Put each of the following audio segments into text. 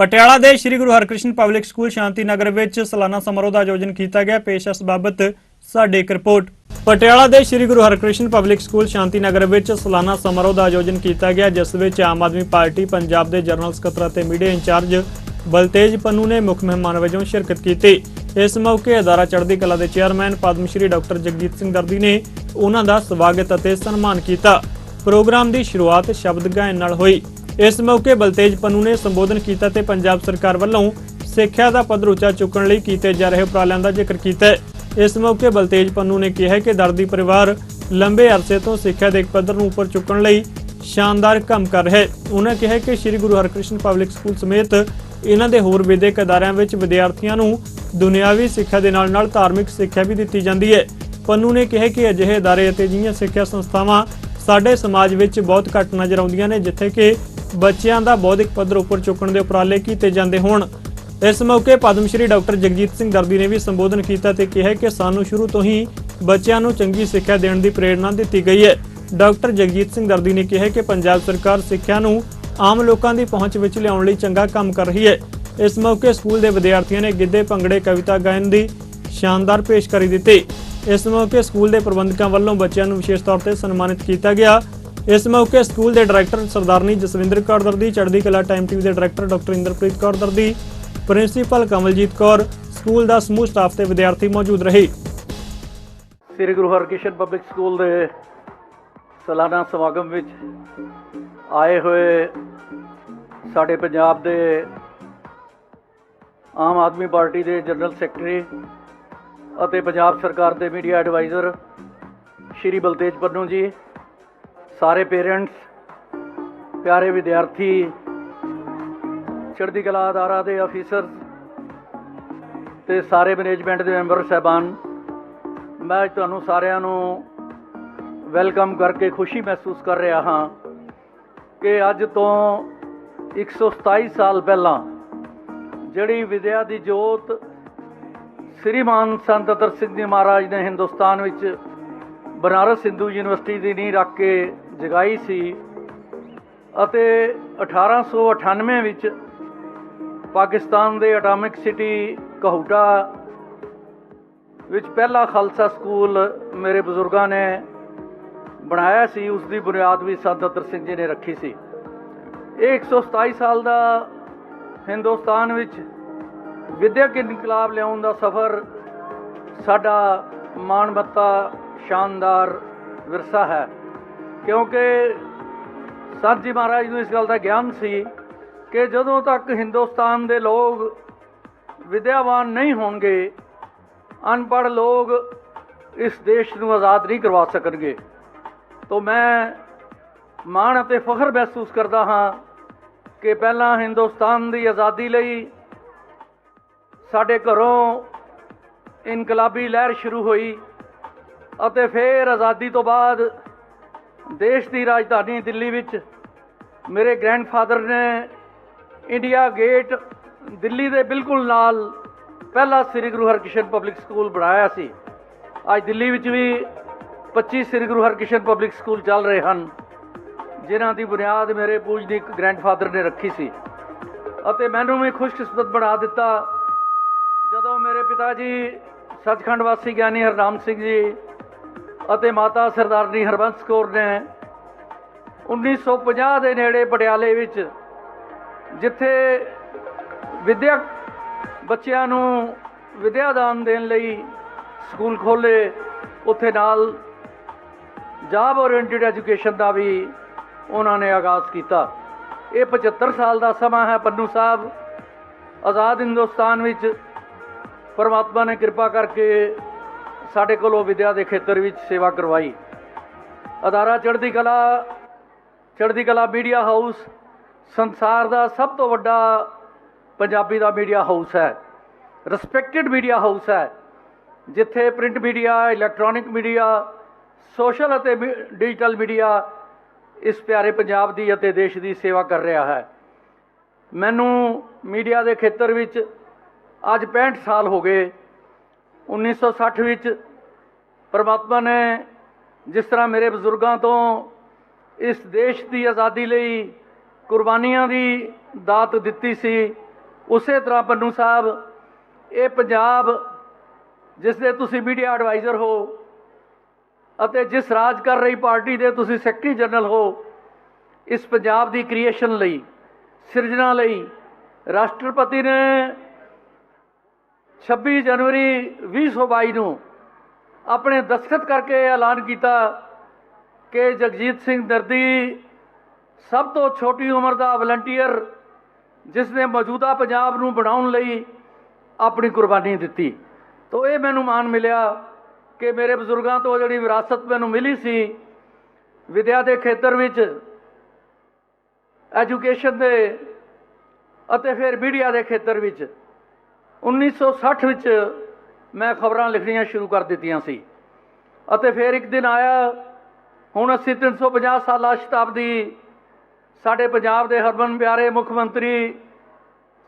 ਪਟਿਆਲਾ ਦੇ ਸ੍ਰੀ Guru Harkrishan public school Shanti Nagar ਵਿੱਚ ਸਾਲਾਨਾ ਸਮਾਰੋਹ ਦਾ ਆਯੋਜਨ ਕੀਤਾ ਗਿਆ। ਪੇਸ਼ ਇਸ ਬਾਬਤ ਸਾਡੀ ਇੱਕ ਰਿਪੋਰਟ। ਪਟਿਆਲਾ ਦੇ ਸ੍ਰੀ ਗੁਰੂ ਹਰਕ੍ਰਿਸ਼ਨ ਪਬਲਿਕ ਸਕੂਲ ਸ਼ਾਂਤੀ ਨਗਰ ਵਿੱਚ ਸਾਲਾਨਾ ਸਮਾਰੋਹ ਦਾ ਆਯੋਜਨ ਕੀਤਾ ਗਿਆ, ਜਿਸ ਵਿੱਚ ਆਮ ਆਦਮੀ ਪਾਰਟੀ, ਪੰਜਾਬ ਦੇ ਜਨਰਲ ਸਕੱਤਰ ਅਤੇ ਮੀਡੀਆ ਇੰਚਾਰਜ ਬਲਤੇਜ ਪੰਨੂ ਨੇ ਮੁੱਖ ਮਹਿਮਾਨ ਵਜੋਂ ਸ਼ਿਰਕਤ ਕੀਤੀ। ਇਸ ਮੌਕੇ ਅਦਾਰਾ ਚੜ੍ਹਦੀ ਕਲਾ ਦੇ ਚੇਅਰਮੈਨ ਪਦਮ ਸ਼੍ਰੀ ਡਾਕਟਰ ਜਗਜੀਤ ਸਿੰਘ ਦਰਦੀ ਨੇ ਉਹਨਾਂ ਦਾ ਸਵਾਗਤ ਅਤੇ ਸਨਮਾਨ ਕੀਤਾ। ਪ੍ਰੋਗਰਾਮ ਦੀ ਸ਼ੁਰੂਆਤ ਸ਼ਬਦ ਗਾਇਨ ਨਾਲ ਹੋਈ। ਇਸ ਮੌਕੇ ਬਲਤੇਜ ਪੰਨੂ ਨੇ ਸੰਬੋਧਨ ਕੀਤਾ ਤੇ ਪੰਜਾਬ ਸਰਕਾਰ ਵੱਲੋਂ ਸਿੱਖਿਆ ਦਾ ਪੱਧਰ ਉੱਚਾ ਚੁੱਕਣ ਲਈ ਕੀਤੇ ਜਾ ਰਹੇ ਉਪਰਾਲਿਆਂ ਦਾ ਜ਼ਿਕਰ ਕੀਤਾ। ਇਸ ਮੌਕੇ ਬਲਤੇਜ ਪੰਨੂ ਨੇ ਕਿਹਾ ਕਿ ਦਰਦੀ ਪਰਿਵਾਰ ਲੰਬੇ ਅਰਸੇ ਤੋਂ ਸਿੱਖਿਆ ਦੇ ਪੱਧਰ ਨੂੰ ਉੱਪਰ ਚੁੱਕਣ ਲਈ ਸ਼ਾਨਦਾਰ ਕੰਮ ਕਰ ਰਿਹਾ ਹੈ। ਉਹਨਾਂ ਕਿਹਾ ਕਿ ਸ੍ਰੀ ਗੁਰੂ ਹਰਕ੍ਰਿਸ਼ਨ ਪਬਲਿਕ ਸਕੂਲ ਸਮੇਤ ਇਹਨਾਂ ਦੇ ਹੋਰ ਵਿਦਿਅਕ ਅਦਾਰਿਆਂ ਵਿੱਚ ਵਿਦਿਆਰਥੀਆਂ ਨੂੰ ਦੁਨਿਆਵੀ ਸਿੱਖਿਆ ਦੇ ਨਾਲ-ਨਾਲ ਧਾਰਮਿਕ ਸਿੱਖਿਆ ਵੀ ਦਿੱਤੀ ਜਾਂਦੀ ਹੈ। ਪੰਨੂ ਨੇ ਕਿਹਾ ਕਿ ਅਜਿਹੇ ਅਦਾਰੇ ਅਤੇ ਅਜਿਹੀਆਂ ਸਿੱਖਿਆ ਸੰਸਥਾਵਾਂ ਸਾਡੇ ਸਮਾਜ ਵਿੱਚ ਬਹੁਤ ਘੱਟ ਨਜ਼ਰ ਆਉਂਦੀਆਂ ਨੇ, ਜਿੱਥੇ ਕਿ ਬੱਚਿਆਂ ਦਾ ਬੌਧਿਕ ਪੱਧਰ ਉੱਪਰ ਚੁੱਕਣ ਦੇ ਉਪਰਾਲੇ ਕੀਤੇ ਜਾਂਦੇ ਹੋਣ। ਇਸ ਮੌਕੇ ਪਦਮ ਸ਼੍ਰੀ ਡਾਕਟਰ ਜਗਜੀਤ ਸਿੰਘ ਦਰਦੀ ਨੇ ਵੀ ਸੰਬੋਧਨ ਕੀਤਾ ਤੇ ਕਿਹਾ ਕਿ ਸਾਨੂੰ ਸ਼ੁਰੂ ਤੋਂ ਹੀ ਬੱਚਿਆਂ ਨੂੰ ਚੰਗੀ ਸਿੱਖਿਆ ਦੇਣ ਦੀ ਪ੍ਰੇਰਣਾ ਦਿੱਤੀ ਗਈ ਹੈ। ਡਾਕਟਰ ਜਗਜੀਤ ਸਿੰਘ ਦਰਦੀ ਨੇ ਕਿਹਾ ਕਿ ਪੰਜਾਬ ਸਰਕਾਰ ਸਿੱਖਿਆ ਨੂੰ ਆਮ ਲੋਕਾਂ ਦੀ ਪਹੁੰਚ ਵਿੱਚ ਲਿਆਉਣ ਲਈ ਚੰਗਾ ਕੰਮ ਕਰ ਰਹੀ ਹੈ। ਇਸ ਮੌਕੇ ਸਕੂਲ ਦੇ ਵਿਦਿਆਰਥੀਆਂ ਨੇ ਗਿੱਧੇ, ਭੰਗੜੇ, ਕਵਿਤਾ ਗਾਇਨ ਦੀ ਸ਼ਾਨਦਾਰ ਪੇਸ਼ਕਾਰੀ ਦਿੱਤੀ। ਇਸ ਮੌਕੇ ਸਕੂਲ ਦੇ ਪ੍ਰਬੰਧਕਾਂ ਵੱਲੋਂ ਬੱਚਿਆਂ ਨੂੰ ਵਿਸ਼ੇਸ਼ ਤੌਰ ਤੇ ਸਨਮਾਨਿਤ ਕੀਤਾ ਗਿਆ। ਇਸ ਮੌਕੇ ਸਕੂਲ ਦੇ director Sardarni Jaswinder Kaur Dardi, Chardi Kala time TV ਦੇ director doctor Inderpreet Kaur Dardi, principal Kamaljit Kaur, school ਦਾ ਸਮੂਹ ਸਟਾਫ ਤੇ ਵਿਦਿਆਰਥੀ ਮੌਜੂਦ ਰਹੇ। ਸ੍ਰੀ ਗੁਰੂ ਹਰਕ੍ਰਿਸ਼ਨ ਪਬਲਿਕ ਸਕੂਲ ਦੇ ਸਾਲਾਨਾ ਸਮਾਗਮ ਵਿੱਚ ਆਏ ਹੋਏ ਸਾਡੇ ਪੰਜਾਬ ਦੇ ਆਮ ਆਦਮੀ ਪਾਰਟੀ ਦੇ ਜਨਰਲ ਸੈਕਟਰੀ ਅਤੇ ਪੰਜਾਬ ਸਰਕਾਰ ਦੇ ਮੀਡੀਆ ਐਡਵਾਈਜ਼ਰ ਸ਼੍ਰੀ ਬਲਤੇਜ ਪੰਨੂ ਜੀ ਸਾਰੇ ਪੇਰੈਂਟਸ, ਪਿਆਰੇ ਵਿਦਿਆਰਥੀ, ਚੜ੍ਹਦੀ ਕਲਾ ਅਦਾਰਾ ਦੇ ਅਫੀਸਰ ਤੇ ਸਾਰੇ ਮੈਨੇਜਮੈਂਟ ਦੇ ਮੈਂਬਰ ਸਹਿਬਾਨ, ਮੈਂ ਅੱਜ ਤੁਹਾਨੂੰ ਸਾਰਿਆਂ ਨੂੰ ਵੈਲਕਮ ਕਰਕੇ ਖੁਸ਼ੀ ਮਹਿਸੂਸ ਕਰ ਰਿਹਾ ਹਾਂ ਕਿ ਅੱਜ ਤੋਂ 127 ਸਾਲ ਪਹਿਲਾਂ ਜਿਹੜੀ ਵਿਦਿਆ ਦੀ ਜੋਤ ਸ੍ਰੀਮਾਨ ਸੰਤ ਅਤਰ ਸਿੰਘ ਜੀ ਮਹਾਰਾਜ ਨੇ ਹਿੰਦੁਸਤਾਨ ਵਿੱਚ ਬਨਾਰਸ ਹਿੰਦੂ ਯੂਨੀਵਰਸਿਟੀ ਦੀ ਨੀਂਹ ਰੱਖ ਕੇ ਜਗਾਈ ਸੀ ਅਤੇ 1898 ਵਿੱਚ ਪਾਕਿਸਤਾਨ ਦੇ ਐਟੋਮਿਕ ਸਿਟੀ ਕਹੂਟਾ ਵਿੱਚ ਪਹਿਲਾ ਖਾਲਸਾ ਸਕੂਲ ਮੇਰੇ ਬਜ਼ੁਰਗਾਂ ਨੇ ਬਣਾਇਆ ਸੀ, ਉਸ ਦੀ ਬੁਨਿਆਦ ਵੀ ਸੰਤ ਸਿੰਘ ਜੀ ਨੇ ਰੱਖੀ ਸੀ। ਇਹ 127 ਸਾਲ ਦਾ ਹਿੰਦੁਸਤਾਨ ਵਿੱਚ ਵਿਦਿਅਕ ਇਨਕਲਾਬ ਲਿਆਉਣ ਦਾ ਸਫ਼ਰ ਸਾਡਾ ਮਾਣਮੱਤਾ ਸ਼ਾਨਦਾਰ ਵਿਰਸਾ ਹੈ। ਕਿਉਂਕਿ ਸੰਤ ਜੀ ਮਹਾਰਾਜ ਨੂੰ ਇਸ ਗੱਲ ਦਾ ਗਿਆਨ ਸੀ ਕਿ ਜਦੋਂ ਤੱਕ ਹਿੰਦੁਸਤਾਨ ਦੇ ਲੋਕ ਵਿਦਿਆਵਾਨ ਨਹੀਂ ਹੋਣਗੇ, ਅਨਪੜ੍ਹ ਲੋਕ ਇਸ ਦੇਸ਼ ਨੂੰ ਆਜ਼ਾਦ ਨਹੀਂ ਕਰਵਾ ਸਕਣਗੇ। ਤੋਂ ਮੈਂ ਮਾਣ ਅਤੇ ਫਖਰ ਮਹਿਸੂਸ ਕਰਦਾ ਹਾਂ ਕਿ ਪਹਿਲਾਂ ਹਿੰਦੁਸਤਾਨ ਦੀ ਆਜ਼ਾਦੀ ਲਈ ਸਾਡੇ ਘਰੋਂ ਇਨਕਲਾਬੀ ਲਹਿਰ ਸ਼ੁਰੂ ਹੋਈ ਅਤੇ ਫਿਰ ਆਜ਼ਾਦੀ ਤੋਂ ਬਾਅਦ ਦੇਸ਼ ਦੀ ਰਾਜਧਾਨੀ ਦਿੱਲੀ ਵਿੱਚ ਮੇਰੇ ਗ੍ਰੈਂਡਫਾਦਰ ਨੇ ਇੰਡੀਆ ਗੇਟ ਦਿੱਲੀ ਦੇ ਬਿਲਕੁਲ ਨਾਲ ਪਹਿਲਾ ਸ੍ਰੀ ਗੁਰੂ ਹਰਕ੍ਰਿਸ਼ਨ ਪਬਲਿਕ ਸਕੂਲ ਬਣਾਇਆ ਸੀ। ਅੱਜ ਦਿੱਲੀ ਵਿੱਚ ਵੀ 25 ਸ੍ਰੀ ਗੁਰੂ ਹਰਕ੍ਰਿਸ਼ਨ ਪਬਲਿਕ ਸਕੂਲ ਚੱਲ ਰਹੇ ਹਨ, ਜਿਨ੍ਹਾਂ ਦੀ ਬੁਨਿਆਦ ਮੇਰੇ ਪੂਜਨੀਕ ਗ੍ਰੈਂਡਫਾਦਰ ਨੇ ਰੱਖੀ ਸੀ। ਅਤੇ ਮੈਨੂੰ ਵੀ ਖੁਸ਼ਕਿਸਮਤ ਬਣਾ ਦਿੱਤਾ ਜਦੋਂ ਮੇਰੇ ਪਿਤਾ ਜੀ ਸੱਚਖੰਡ ਵਾਸੀ ਗਿਆਨੀ ਹਰਨਾਮ ਸਿੰਘ ਜੀ ਅਤੇ ਮਾਤਾ ਸਰਦਾਰਨੀ ਹਰਬੰਸ ਕੌਰ ਨੇ 1950 ਦੇ ਨੇੜੇ ਪਟਿਆਲੇ ਵਿੱਚ, ਜਿੱਥੇ ਵਿਦਿਅਕ ਬੱਚਿਆਂ ਨੂੰ ਵਿਦਿਆ ਦਾਨ ਦੇਣ ਲਈ ਸਕੂਲ ਖੋਲੇ ਉੱਥੇ ਨਾਲ ਜਾਬ ਓਰੀਐਂਟਡ ਐਜੂਕੇਸ਼ਨ ਦਾ ਵੀ ਉਹਨਾਂ ਨੇ ਆਗਾਜ਼ ਕੀਤਾ। ਇਹ 75 ਸਾਲ ਦਾ ਸਮਾਂ ਹੈ, ਪੰਨੂ ਸਾਹਿਬ। ਆਜ਼ਾਦ ਹਿੰਦੁਸਤਾਨ ਵਿੱਚ ਪਰਮਾਤਮਾ ਨੇ ਕਿਰਪਾ ਕਰਕੇ ਸਾਡੇ ਕੋਲੋਂ ਵਿਦਿਆ ਦੇ ਖੇਤਰ ਵਿੱਚ ਸੇਵਾ ਕਰਵਾਈ। ਅਦਾਰਾ ਚੜ੍ਹਦੀ ਕਲਾ ਚੜ੍ਹਦੀ ਕਲਾ ਮੀਡੀਆ ਹਾਊਸ, ਸੰਸਾਰ ਦਾ ਸਭ ਤੋਂ ਵੱਡਾ ਪੰਜਾਬੀ ਦਾ ਮੀਡੀਆ ਹਾਊਸ ਹੈ। ਰਿਸਪੈਕਟਡ ਮੀਡੀਆ ਹਾਊਸ ਹੈ, ਜਿੱਥੇ print media electronic media social ਅਤੇ ਮੀ- ਡਿਜੀਟਲ ਮੀਡੀਆ ਇਸ ਪਿਆਰੇ ਪੰਜਾਬ ਦੀ ਅਤੇ ਦੇਸ਼ ਦੀ ਸੇਵਾ ਕਰ ਰਿਹਾ ਹੈ। ਮੈਨੂੰ ਮੀਡੀਆ ਦੇ ਖੇਤਰ ਵਿੱਚ ਅੱਜ 65 ਸਾਲ ਹੋ ਗਏ। 1960 ਵਿੱਚ ਪਰਮਾਤਮਾ ਨੇ ਜਿਸ ਤਰ੍ਹਾਂ ਮੇਰੇ ਬਜ਼ੁਰਗਾਂ ਤੋਂ ਇਸ ਦੇਸ਼ ਦੀ ਆਜ਼ਾਦੀ ਲਈ ਕੁਰਬਾਨੀਆਂ ਦੀ ਦਾਤ ਦਿੱਤੀ ਸੀ, ਉਸੇ ਤਰ੍ਹਾਂ ਪੰਨੂ ਸਾਹਿਬ, ਇਹ ਪੰਜਾਬ ਜਿਸ ਦੇ ਤੁਸੀਂ ਮੀਡੀਆ ਐਡਵਾਈਜ਼ਰ ਹੋ ਅਤੇ ਜਿਸ ਰਾਜ ਕਰ ਰਹੀ ਪਾਰਟੀ ਦੇ ਤੁਸੀਂ ਸੈਕਟਰੀ ਜਨਰਲ ਹੋ, ਇਸ ਪੰਜਾਬ ਦੀ ਕ੍ਰੀਏਸ਼ਨ ਲਈ, ਸਿਰਜਣਾ ਲਈ ਰਾਸ਼ਟਰਪਤੀ ਨੇ 26 ਜਨਵਰੀ 2022 ਨੂੰ ਆਪਣੇ ਦਸਤਖਤ ਕਰਕੇ ਐਲਾਨ ਕੀਤਾ ਕਿ ਜਗਜੀਤ ਸਿੰਘ ਦਰਦੀ ਸਭ ਤੋਂ ਛੋਟੀ ਉਮਰ ਦਾ ਵਲੰਟੀਅਰ, ਜਿਸ ਨੇ ਮੌਜੂਦਾ ਪੰਜਾਬ ਨੂੰ ਬਣਾਉਣ ਲਈ ਆਪਣੀ ਕੁਰਬਾਨੀ ਦਿੱਤੀ। ਤੋ ਇਹ ਮੈਨੂੰ ਮਾਣ ਮਿਲਿਆ ਕਿ ਮੇਰੇ ਬਜ਼ੁਰਗਾਂ ਤੋਂ ਜਿਹੜੀ ਵਿਰਾਸਤ ਮੈਨੂੰ ਮਿਲੀ ਸੀ, ਵਿਦਿਆ ਦੇ ਖੇਤਰ ਵਿੱਚ, ਐਜੂਕੇਸ਼ਨ ਦੇ ਅਤੇ ਫਿਰ ਮੀਡੀਆ ਦੇ ਖੇਤਰ ਵਿੱਚ 1960 ਵਿੱਚ ਮੈਂ ਖਬਰਾਂ ਲਿਖਣੀਆਂ ਸ਼ੁਰੂ ਕਰ ਦਿੱਤੀਆਂ ਸੀ। ਅਤੇ ਫਿਰ ਇੱਕ ਦਿਨ ਆਇਆ, ਹੁਣ ਅਸੀਂ 350 ਸਾਲਾ ਸ਼ਤਾਬਦੀ ਸਾਡੇ ਪੰਜਾਬ ਦੇ ਹਰਮਨ ਪਿਆਰੇ ਮੁੱਖ ਮੰਤਰੀ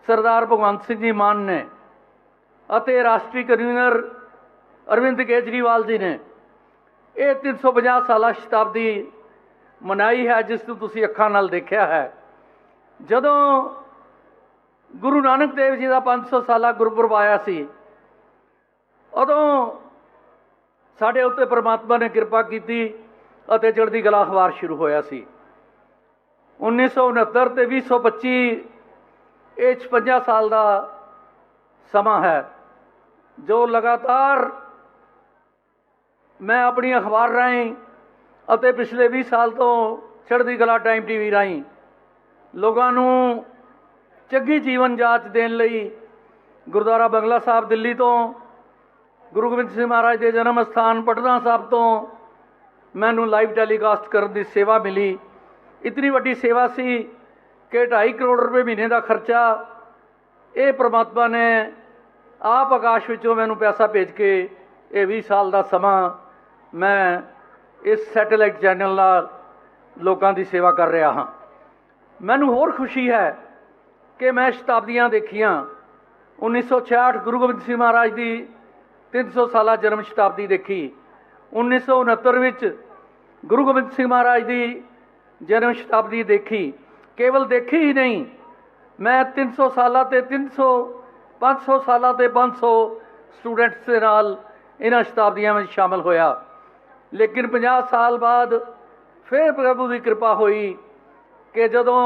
ਸਰਦਾਰ ਭਗਵੰਤ ਸਿੰਘ ਜੀ ਮਾਨ ਨੇ ਅਤੇ ਰਾਸ਼ਟਰੀ ਕਨਵੀਨਰ ਅਰਵਿੰਦ ਕੇਜਰੀਵਾਲ ਜੀ ਨੇ ਇਹ 350 ਸਾਲਾ ਸ਼ਤਾਬਦੀ ਮਨਾਈ ਹੈ, ਜਿਸ ਨੂੰ ਤੁਸੀਂ ਅੱਖਾਂ ਨਾਲ ਦੇਖਿਆ ਹੈ। ਜਦੋਂ ਗੁਰੂ ਨਾਨਕ ਦੇਵ ਜੀ ਦਾ 500 ਸਾਲਾ ਗੁਰਪੁਰਬ ਆਇਆ ਸੀ। ਉਦੋਂ ਸਾਡੇ ਉੱਤੇ ਪ੍ਰਮਾਤਮਾ ਨੇ ਕਿਰਪਾ ਕੀਤੀ ਅਤੇ ਚੜ੍ਹਦੀ ਕਲਾ ਅਖਬਾਰ ਸ਼ੁਰੂ ਹੋਇਆ ਸੀ। 1969 ਤੇ 2025 ਇਹ 56 ਸਾਲ ਦਾ ਸਮਾਂ ਹੈ, ਜੋ ਲਗਾਤਾਰ ਮੈਂ ਆਪਣੀ ਅਖਬਾਰ ਰਾਹੀਂ ਅਤੇ ਪਿਛਲੇ 20 ਸਾਲ ਤੋਂ ਚੜ੍ਹਦੀ ਕਲਾ ਟਾਈਮ ਟੀਵੀ ਰਾਹੀਂ ਲੋਕਾਂ ਨੂੰ ਚੰਗੀ ਜੀਵਨ ਜਾਚ ਦੇਣ ਲਈ ਗੁਰਦੁਆਰਾ ਬੰਗਲਾ ਸਾਹਿਬ ਦਿੱਲੀ ਤੋਂ, ਗੁਰੂ ਗੋਬਿੰਦ ਸਿੰਘ ਮਹਾਰਾਜ ਦੇ ਜਨਮ ਸਥਾਨ ਪਟਨਾ ਸਾਹਿਬ ਤੋਂ ਮੈਨੂੰ ਲਾਈਵ ਟੈਲੀਕਾਸਟ ਕਰਨ ਦੀ ਸੇਵਾ ਮਿਲੀ। ਇਤਨੀ ਵੱਡੀ ਸੇਵਾ ਸੀ ਕਿ 2.5 ਕਰੋੜ ਰੁਪਏ ਮਹੀਨੇ ਦਾ ਖਰਚਾ ਇਹ ਪ੍ਰਮਾਤਮਾ ਨੇ ਆਪ ਆਕਾਸ਼ ਵਿੱਚੋਂ ਮੈਨੂੰ ਪੈਸਾ ਭੇਜ ਕੇ ਇਹ 20 ਸਾਲ ਦਾ ਸਮਾਂ ਮੈਂ ਇਸ ਸੈਟੇਲਾਈਟ ਚੈਨਲ ਨਾਲ ਲੋਕਾਂ ਦੀ ਸੇਵਾ ਕਰ ਰਿਹਾ ਹਾਂ। ਮੈਨੂੰ ਹੋਰ ਖੁਸ਼ੀ ਹੈ ਕਿ ਮੈਂ ਸ਼ਤਾਬਦੀਆਂ ਦੇਖੀਆਂ। 1966 ਗੁਰੂ ਗੋਬਿੰਦ ਸਿੰਘ ਮਹਾਰਾਜ ਦੀ 300 ਸਾਲਾ ਜਨਮ ਸ਼ਤਾਬਦੀ ਦੇਖੀ। 1969 ਵਿੱਚ ਗੁਰੂ ਗੋਬਿੰਦ ਸਿੰਘ ਮਹਾਰਾਜ ਦੀ ਜਨਮ ਸ਼ਤਾਬਦੀ ਦੇਖੀ। ਕੇਵਲ ਦੇਖੀ ਹੀ ਨਹੀਂ, ਮੈਂ 300 ਸਾਲਾਂ ਤੇ 300 500 ਸਾਲਾਂ ਤੇ 500 ਸਟੂਡੈਂਟਸ ਦੇ ਨਾਲ ਇਹਨਾਂ ਸ਼ਤਾਬਦੀਆਂ ਵਿੱਚ ਸ਼ਾਮਲ ਹੋਇਆ। ਲੇਕਿਨ 50 ਸਾਲ ਬਾਅਦ ਫਿਰ ਪ੍ਰਭੂ ਦੀ ਕਿਰਪਾ ਹੋਈ ਕਿ ਜਦੋਂ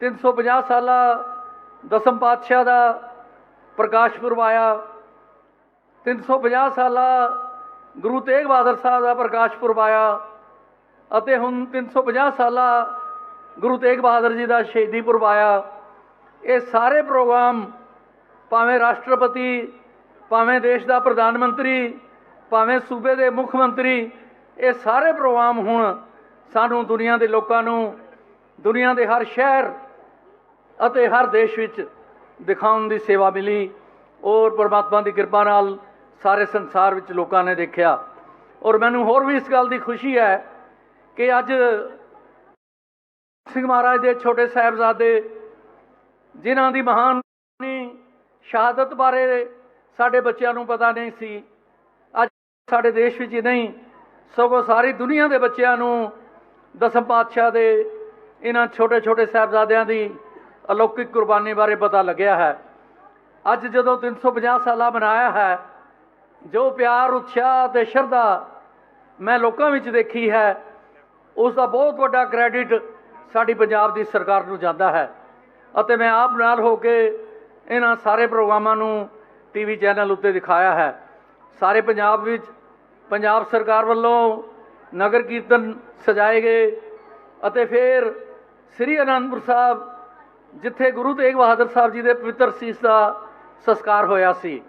350 ਸਾਲਾ ਦਸਮ ਪਾਤਸ਼ਾਹ ਦਾ ਪ੍ਰਕਾਸ਼ ਪੁਰਬ ਆਇਆ 350 ਸਾਲਾ ਗੁਰੂ ਤੇਗ ਬਹਾਦਰ ਸਾਹਿਬ ਦਾ ਪ੍ਰਕਾਸ਼ ਪੁਰਬ ਆਇਆ ਅਤੇ ਹੁਣ 350 ਸਾਲਾ ਗੁਰੂ ਤੇਗ ਬਹਾਦਰ ਜੀ ਦਾ ਸ਼ਹੀਦੀ ਪੁਰਬ ਆਇਆ ਇਹ ਸਾਰੇ ਪ੍ਰੋਗਰਾਮ ਭਾਵੇਂ ਰਾਸ਼ਟਰਪਤੀ, ਭਾਵੇਂ ਦੇਸ਼ ਦਾ ਪ੍ਰਧਾਨ ਮੰਤਰੀ, ਭਾਵੇਂ ਸੂਬੇ ਦੇ ਮੁੱਖ ਮੰਤਰੀ, ਇਹ ਸਾਰੇ ਪ੍ਰੋਗਰਾਮ ਹੁਣ ਸਾਨੂੰ ਦੁਨੀਆ ਦੇ ਲੋਕਾਂ ਨੂੰ, ਦੁਨੀਆ ਦੇ ਹਰ ਸ਼ਹਿਰ ਅਤੇ ਹਰ ਦੇਸ਼ ਵਿੱਚ ਦਿਖਾਉਣ ਦੀ ਸੇਵਾ ਮਿਲੀ। ਔਰ ਪਰਮਾਤਮਾ ਦੀ ਕਿਰਪਾ ਨਾਲ ਸਾਰੇ ਸੰਸਾਰ ਵਿੱਚ ਲੋਕਾਂ ਨੇ ਦੇਖਿਆ। ਔਰ ਮੈਨੂੰ ਹੋਰ ਵੀ ਇਸ ਗੱਲ ਦੀ ਖੁਸ਼ੀ ਹੈ ਕਿ ਅੱਜ ਸਿੰਘ ਮਹਾਰਾਜ ਦੇ ਛੋਟੇ ਸਾਹਿਬਜ਼ਾਦੇ, ਜਿਨ੍ਹਾਂ ਦੀ ਮਹਾਨ ਸ਼ਹਾਦਤ ਬਾਰੇ ਸਾਡੇ ਬੱਚਿਆਂ ਨੂੰ ਪਤਾ ਨਹੀਂ ਸੀ, ਅੱਜ ਸਾਡੇ ਦੇਸ਼ ਵਿੱਚ ਹੀ ਨਹੀਂ ਸਗੋਂ ਸਾਰੀ ਦੁਨੀਆ ਦੇ ਬੱਚਿਆਂ ਨੂੰ ਦਸਮ ਪਾਤਸ਼ਾਹ ਦੇ ਇਹਨਾਂ ਛੋਟੇ ਛੋਟੇ ਸਾਹਿਬਜ਼ਾਦਿਆਂ ਦੀ ਅਲੌਕਿਕ ਕੁਰਬਾਨੀ ਬਾਰੇ ਪਤਾ ਲੱਗਿਆ ਹੈ। ਅੱਜ ਜਦੋਂ 350 ਸਾਲਾ ਮਨਾਇਆ ਹੈ, ਜੋ ਪਿਆਰ, ਉਤਸ਼ਾਹ ਤੇ ਸ਼ਰਧਾ ਮੈਂ ਲੋਕਾਂ ਵਿੱਚ ਦੇਖੀ ਹੈ, ਉਸ ਦਾ ਬਹੁਤ ਵੱਡਾ ਕ੍ਰੈਡਿਟ ਸਾਡੀ ਪੰਜਾਬ ਦੀ ਸਰਕਾਰ ਨੂੰ ਜਾਂਦਾ ਹੈ। ਅਤੇ ਮੈਂ ਆਪ ਨਾਲ ਹੋ ਕੇ ਇਹਨਾਂ ਸਾਰੇ ਪ੍ਰੋਗਰਾਮਾਂ ਨੂੰ ਟੀਵੀ ਚੈਨਲ ਉੱਤੇ ਦਿਖਾਇਆ ਹੈ। ਸਾਰੇ ਪੰਜਾਬ ਵਿੱਚ ਪੰਜਾਬ ਸਰਕਾਰ ਵੱਲੋਂ ਨਗਰ ਕੀਰਤਨ ਸਜਾਏ ਗਏ ਅਤੇ ਫਿਰ ਸ੍ਰੀ ਅਨੰਦਪੁਰ ਸਾਹਿਬ ਜਿੱਥੇ ਗੁਰੂ ਤੇਗ ਬਹਾਦਰ ਸਾਹਿਬ ਜੀ ਦੇ ਪਵਿੱਤਰ ਸੀਸ ਦਾ ਸੰਸਕਾਰ ਹੋਇਆ ਸੀ।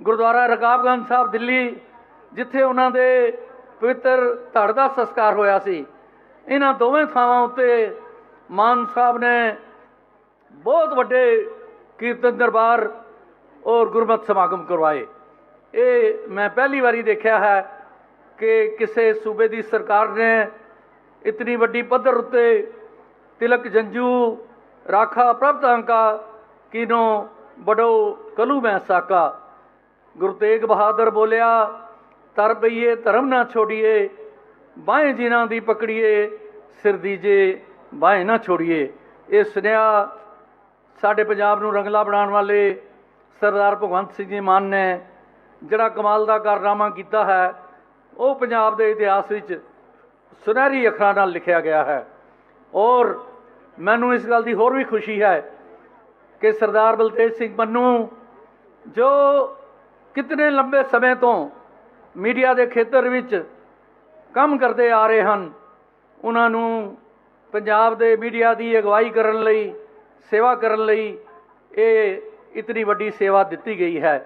ਗੁਰਦੁਆਰਾ ਰਕਾਬਗੰਜ ਸਾਹਿਬ ਦਿੱਲੀ, ਜਿੱਥੇ ਉਹਨਾਂ ਦੇ ਪਵਿੱਤਰ ਧੜ ਦਾ ਸੰਸਕਾਰ ਹੋਇਆ ਸੀ। ਇਹਨਾਂ ਦੋਵੇਂ ਥਾਵਾਂ ਉੱਤੇ ਮਾਨ ਸਾਹਿਬ ਨੇ ਬਹੁਤ ਵੱਡੇ ਕੀਰਤਨ ਦਰਬਾਰ ਔਰ ਗੁਰਮਤ ਸਮਾਗਮ ਕਰਵਾਏ। ਇਹ ਮੈਂ ਪਹਿਲੀ ਵਾਰੀ ਦੇਖਿਆ ਹੈ ਕਿ ਕਿਸੇ ਸੂਬੇ ਦੀ ਸਰਕਾਰ ਨੇ ਇਤਨੀ ਵੱਡੀ ਪੱਧਰ ਉੱਤੇ ਤਿਲਕ ਜੰਜੂ ਰਾਖਾ ਪ੍ਰਭ ਤਾਂਕਾ, ਕੀਨੋ ਬੜੋ ਕਲੂ ਮੈਂ ਸਾਕਾ। ਗੁਰੂ ਤੇਗ ਬਹਾਦਰ ਬੋਲਿਆ, ਤਰ ਪਈਏ, ਧਰਮ ਨਾ ਛੋੜੀਏ ਬਾहें ਜਿਨ੍ਹਾਂ ਦੀ ਪਕੜੀਏ, ਸਿਰ ਦੀਜੇ ਬਾहें ਨਾ ਛੋੜੀਏ। ਇਹ ਸੁਨੇਹਾ ਸਾਡੇ ਪੰਜਾਬ ਨੂੰ ਰੰਗਲਾ ਬਣਾਉਣ ਵਾਲੇ ਸਰਦਾਰ ਭਗਵੰਤ ਸਿੰਘ ਜੀ ਮਾਨ ਨੇ ਜਿਹੜਾ ਕਮਾਲ ਦਾ ਕਾਰਨਾਮਾ ਕੀਤਾ ਹੈ, ਉਹ ਪੰਜਾਬ ਦੇ ਇਤਿਹਾਸ ਵਿੱਚ ਸੁਨਹਿਰੀ ਅੱਖਰਾਂ ਨਾਲ ਲਿਖਿਆ ਗਿਆ ਹੈ। ਔਰ ਮੈਨੂੰ ਇਸ ਗੱਲ ਦੀ ਹੋਰ ਵੀ ਖੁਸ਼ੀ ਹੈ ਕਿ ਸਰਦਾਰ ਬਲਤੇਜ ਸਿੰਘ ਪੰਨੂ ਜੋ ਕਿਤਨੇ ਲੰਬੇ ਸਮੇਂ ਤੋਂ ਮੀਡੀਆ ਦੇ ਖੇਤਰ ਵਿੱਚ ਕੰਮ ਕਰਦੇ ਆ ਰਹੇ ਹਨ, ਉਹਨਾਂ ਨੂੰ ਪੰਜਾਬ ਦੇ ਮੀਡੀਆ ਦੀ ਅਗਵਾਈ ਕਰਨ ਲਈ, ਸੇਵਾ ਕਰਨ ਲਈ ਇਹ ਇਤਨੀ ਵੱਡੀ ਸੇਵਾ ਦਿੱਤੀ ਗਈ ਹੈ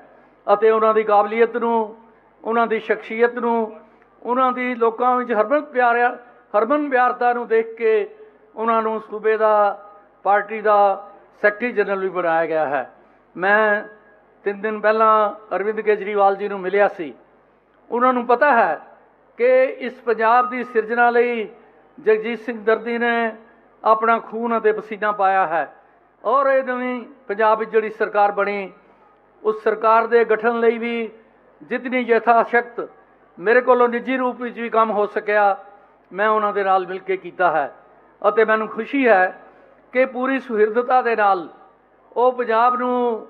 ਅਤੇ ਉਹਨਾਂ ਦੀ ਕਾਬਲੀਅਤ ਨੂੰ, ਉਹਨਾਂ ਦੀ ਸ਼ਖਸੀਅਤ ਨੂੰ, ਉਹਨਾਂ ਦੀ ਲੋਕਾਂ ਵਿੱਚ ਹਰਮਨ ਪਿਆਰਿਆ, ਹਰਮਨ ਪਿਆਰਤਾ ਨੂੰ ਦੇਖ ਕੇ ਉਹਨਾਂ ਨੂੰ ਸੂਬੇ ਦਾ, ਪਾਰਟੀ ਦਾ ਸੈਕਟਰੀ ਜਨਰਲ ਵੀ ਬਣਾਇਆ ਗਿਆ ਹੈ। ਮੈਂ ਤਿੰਨ ਦਿਨ ਪਹਿਲਾਂ ਅਰਵਿੰਦ ਕੇਜਰੀਵਾਲ ਜੀ ਨੂੰ ਮਿਲਿਆ ਸੀ। ਉਹਨਾਂ ਨੂੰ ਪਤਾ ਹੈ ਕਿ ਇਸ ਪੰਜਾਬ ਦੀ ਸਿਰਜਣਾ ਲਈ ਜਗਜੀਤ ਸਿੰਘ ਦਰਦੀ ਨੇ ਆਪਣਾ ਖੂਨ ਅਤੇ ਪਸੀਨਾ ਪਾਇਆ ਹੈ ਔਰ ਇਹ ਨਵੀਂ ਪੰਜਾਬ ਵਿੱਚ ਜਿਹੜੀ ਸਰਕਾਰ ਬਣੀ, ਉਸ ਸਰਕਾਰ ਦੇ ਗਠਨ ਲਈ ਵੀ ਜਿਤਨੀ ਯਥਾ ਸ਼ਕਤ ਮੇਰੇ ਕੋਲੋਂ ਨਿੱਜੀ ਰੂਪ ਵਿੱਚ ਵੀ ਕੰਮ ਹੋ ਸਕਿਆ, ਮੈਂ ਉਹਨਾਂ ਦੇ ਨਾਲ ਮਿਲ ਕੇ ਕੀਤਾ ਹੈ। ਅਤੇ ਮੈਨੂੰ ਖੁਸ਼ੀ ਹੈ ਕਿ ਪੂਰੀ ਸੁਹਿਰਦਤਾ ਦੇ ਨਾਲ ਉਹ ਪੰਜਾਬ ਨੂੰ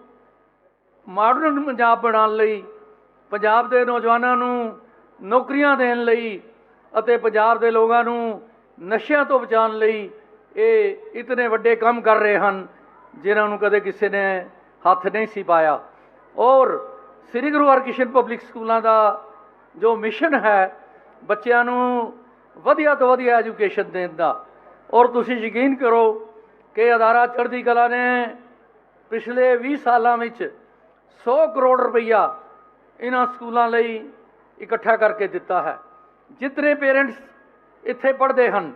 ਮਾਡਰਨ ਪੰਜਾਬ ਬਣਾਉਣ ਲਈ, ਪੰਜਾਬ ਦੇ ਨੌਜਵਾਨਾਂ ਨੂੰ ਨੌਕਰੀਆਂ ਦੇਣ ਲਈ ਅਤੇ ਪੰਜਾਬ ਦੇ ਲੋਕਾਂ ਨੂੰ ਨਸ਼ਿਆਂ ਤੋਂ ਬਚਾਉਣ ਲਈ ਇਹ ਇਤਨੇ ਵੱਡੇ ਕੰਮ ਕਰ ਰਹੇ ਹਨ, ਜਿਨ੍ਹਾਂ ਨੂੰ ਕਦੇ ਕਿਸੇ ਨੇ ਹੱਥ ਨਹੀਂ ਸੀ ਪਾਇਆ। ਔਰ ਸ੍ਰੀ ਗੁਰੂ ਹਰਕ੍ਰਿਸ਼ਨ ਪਬਲਿਕ ਸਕੂਲਾਂ ਦਾ ਜੋ ਮਿਸ਼ਨ ਹੈ, ਬੱਚਿਆਂ ਨੂੰ ਵਧੀਆ ਤੋਂ ਵਧੀਆ ਐਜੂਕੇਸ਼ਨ ਦੇਣ ਦਾ ਔਰ ਤੁਸੀਂ ਯਕੀਨ ਕਰੋ ਕਿ ਅਦਾਰਾ ਚੜ੍ਹਦੀ ਕਲਾ ਨੇ ਪਿਛਲੇ 20 ਸਾਲਾਂ ਵਿੱਚ 100 ਕਰੋੜ ਰੁਪਈਆ ਇਹਨਾਂ ਸਕੂਲਾਂ ਲਈ ਇਕੱਠਾ ਕਰਕੇ ਦਿੱਤਾ ਹੈ। ਜਿਤਨੇ ਪੇਰੈਂਟਸ ਇੱਥੇ ਪੜ੍ਹਦੇ ਹਨ,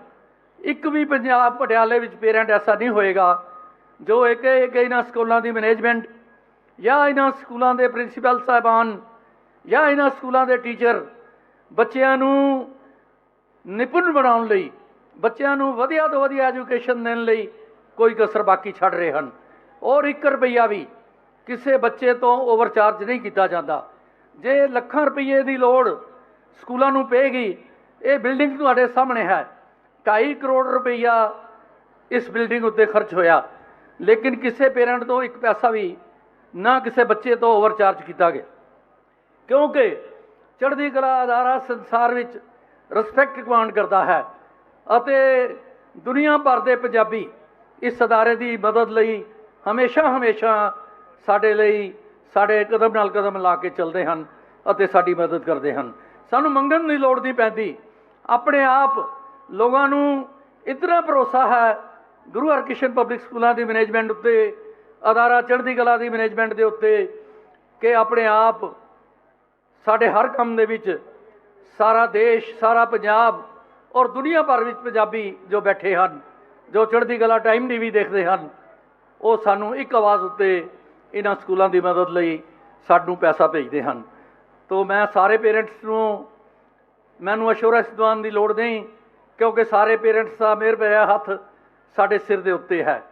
ਇੱਕ ਵੀ ਪੰਜਾਬ ਪਟਿਆਲੇ ਵਿੱਚ ਪੇਰੈਂਟ ਐਸਾ ਨਹੀਂ ਹੋਏਗਾ ਜੋ ਇੱਕ ਇੱਕ ਇਹਨਾਂ ਸਕੂਲਾਂ ਦੀ ਮੈਨੇਜਮੈਂਟ ਜਾਂ ਇਹਨਾਂ ਸਕੂਲਾਂ ਦੇ ਪ੍ਰਿੰਸੀਪਲ ਸਾਹਿਬਾਨ ਜਾਂ ਇਹਨਾਂ ਸਕੂਲਾਂ ਦੇ ਟੀਚਰ ਬੱਚਿਆਂ ਨੂੰ ਨਿਪੁੰਨ ਬਣਾਉਣ ਲਈ ਬੱਚਿਆਂ ਨੂੰ ਵਧੀਆ ਤੋਂ ਵਧੀਆ ਐਜੂਕੇਸ਼ਨ ਦੇਣ ਲਈ ਕੋਈ ਕਸਰ ਬਾਕੀ ਛੱਡ ਰਹੇ ਹਨ। ਔਰ 1 ਰੁਪਈਆ ਵੀ ਕਿਸੇ ਬੱਚੇ ਤੋਂ ਓਵਰਚਾਰਜ ਨਹੀਂ ਕੀਤਾ ਜਾਂਦਾ। ਜੇ ਲੱਖਾਂ ਰੁਪਏ ਦੀ ਲੋੜ ਸਕੂਲਾਂ ਨੂੰ ਪਏਗੀ, ਇਹ ਬਿਲਡਿੰਗ ਤੁਹਾਡੇ ਸਾਹਮਣੇ ਹੈ। 2.5 ਕਰੋੜ ਰੁਪਈਆ ਇਸ ਬਿਲਡਿੰਗ ਉੱਤੇ ਖਰਚ ਹੋਇਆ। ਲੇਕਿਨ ਕਿਸੇ ਪੇਰੈਂਟ ਤੋਂ ਇੱਕ ਪੈਸਾ ਵੀ ਨਾ ਕਿਸੇ ਬੱਚੇ ਤੋਂ ਓਵਰਚਾਰਜ ਕੀਤਾ ਗਿਆ। ਕਿਉਂਕਿ ਚੜ੍ਹਦੀ ਕਲਾ ਅਦਾਰਾ ਸੰਸਾਰ ਵਿੱਚ ਰਿਸਪੈਕਟ ਕਮਾਂਡ ਕਰਦਾ ਹੈ। ਅਤੇ ਦੁਨੀਆ ਭਰ ਦੇ ਪੰਜਾਬੀ ਇਸ ਅਦਾਰੇ ਦੀ ਮਦਦ ਲਈ ਹਮੇਸ਼ਾ ਹਮੇਸ਼ਾ ਸਾਡੇ ਲਈ ਸਾਡੇ ਕਦਮ ਨਾਲ ਕਦਮ ਲਾ ਕੇ ਚੱਲਦੇ ਹਨ ਅਤੇ ਸਾਡੀ ਮਦਦ ਕਰਦੇ ਹਨ। ਸਾਨੂੰ ਮੰਗਣ ਦੀ ਲੋੜ ਨਹੀਂ ਪੈਂਦੀ। ਆਪਣੇ ਆਪ ਲੋਕਾਂ ਨੂੰ ਇਤਨਾ ਭਰੋਸਾ ਹੈ, ਗੁਰੂ ਹਰਕ੍ਰਿਸ਼ਨ ਪਬਲਿਕ ਸਕੂਲਾਂ ਦੀ ਮੈਨੇਜਮੈਂਟ ਉੱਤੇ, ਅਦਾਰਾ ਚੜ੍ਹਦੀ ਕਲਾ ਦੀ ਮੈਨੇਜਮੈਂਟ ਦੇ ਉੱਤੇ ਕਿ ਆਪਣੇ ਆਪ ਸਾਡੇ ਹਰ ਕੰਮ ਦੇ ਵਿੱਚ ਸਾਰਾ ਦੇਸ਼, ਸਾਰਾ ਪੰਜਾਬ ਔਰ ਦੁਨੀਆ ਭਰ ਵਿੱਚ ਪੰਜਾਬੀ ਜੋ ਬੈਠੇ ਹਨ, ਜੋ ਚੜ੍ਹਦੀ ਕਲਾ ਟਾਈਮ ਟੀਵੀ ਦੇਖਦੇ ਹਨ, ਉਹ ਸਾਨੂੰ ਇੱਕ ਆਵਾਜ਼ ਉੱਤੇ ਇਹਨਾਂ ਸਕੂਲਾਂ ਦੀ ਮਦਦ ਲਈ ਸਾਨੂੰ ਪੈਸਾ ਭੇਜਦੇ ਹਨ। ਤੋਂ ਮੈਂ ਸਾਰੇ ਪੇਰੈਂਟਸ ਨੂੰ ਮੈਨੂੰ ਅਸ਼ੋਰੈਂਸ ਦਿਵਾਉਣ ਦੀ ਲੋੜ ਨਹੀਂ, ਕਿਉਂਕਿ ਸਾਰੇ ਪੇਰੈਂਟਸ ਦਾ ਮਿਹਰ ਭਰਿਆ ਹੱਥ ਸਾਡੇ ਸਿਰ ਦੇ ਉੱਤੇ ਹੈ।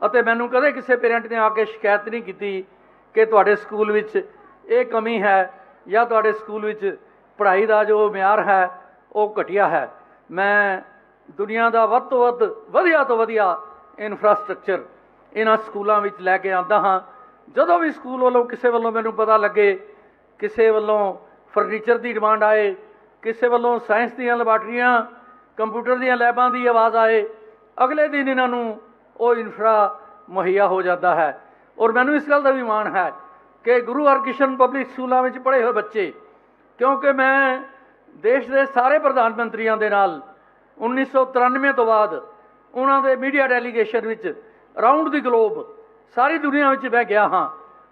ਅਤੇ ਮੈਨੂੰ ਕਦੇ ਕਿਸੇ ਪੇਰੈਂਟ ਨੇ ਆ ਕੇ ਸ਼ਿਕਾਇਤ ਨਹੀਂ ਕੀਤੀ ਕਿ ਤੁਹਾਡੇ ਸਕੂਲ ਵਿੱਚ ਇਹ ਕਮੀ ਹੈ ਜਾਂ ਤੁਹਾਡੇ ਸਕੂਲ ਵਿੱਚ ਪੜ੍ਹਾਈ ਦਾ ਜੋ ਮਿਆਰ ਹੈ, ਉਹ ਘਟੀਆ ਹੈ। ਮੈਂ ਦੁਨੀਆ ਦਾ ਵੱਧ ਤੋਂ ਵੱਧ, ਵਧੀਆ ਤੋਂ ਵਧੀਆ ਇਨਫਰਾਸਟ੍ਰਕਚਰ ਇਹਨਾਂ ਸਕੂਲਾਂ ਵਿੱਚ ਲੈ ਕੇ ਆਉਂਦਾ ਹਾਂ। ਜਦੋਂ ਵੀ ਸਕੂਲ ਵੱਲੋਂ ਕਿਸੇ ਵੱਲੋਂ ਮੈਨੂੰ ਪਤਾ ਲੱਗੇ, ਕਿਸੇ ਵੱਲੋਂ ਫਰਨੀਚਰ ਦੀ ਡਿਮਾਂਡ ਆਏ, ਕਿਸੇ ਵੱਲੋਂ ਸਾਇੰਸ ਦੀਆਂ ਲੈਬਾਰਟਰੀਆਂ ਕੰਪਿਊਟਰ ਦੀਆਂ ਲੈਬਾਂ ਦੀ ਆਵਾਜ਼ ਆਏ, ਅਗਲੇ ਦਿਨ ਇਹਨਾਂ ਨੂੰ ਉਹ ਇਨਫਰਾ ਮੁਹੱਈਆ ਹੋ ਜਾਂਦਾ ਹੈ। ਔਰ ਮੈਨੂੰ ਇਸ ਗੱਲ ਦਾ ਵੀ ਮਾਣ ਹੈ ਕਿ ਗੁਰੂ ਹਰਕ੍ਰਿਸ਼ਨ ਪਬਲਿਕ ਸਕੂਲਾਂ ਵਿੱਚ ਪੜ੍ਹੇ ਹੋਏ ਬੱਚੇ, ਕਿਉਂਕਿ ਮੈਂ ਦੇਸ਼ ਦੇ ਸਾਰੇ ਪ੍ਰਧਾਨ ਮੰਤਰੀਆਂ ਦੇ ਨਾਲ 1993 ਤੋਂ ਬਾਅਦ ਉਹਨਾਂ ਦੇ ਮੀਡੀਆ ਡੈਲੀਗੇਸ਼ਨ ਵਿੱਚ ਅਰਾਊਂਡ ਦੀ ਗਲੋਬ ਸਾਰੀ ਦੁਨੀਆ ਵਿੱਚ ਮੈਂ ਗਿਆ ਹਾਂ।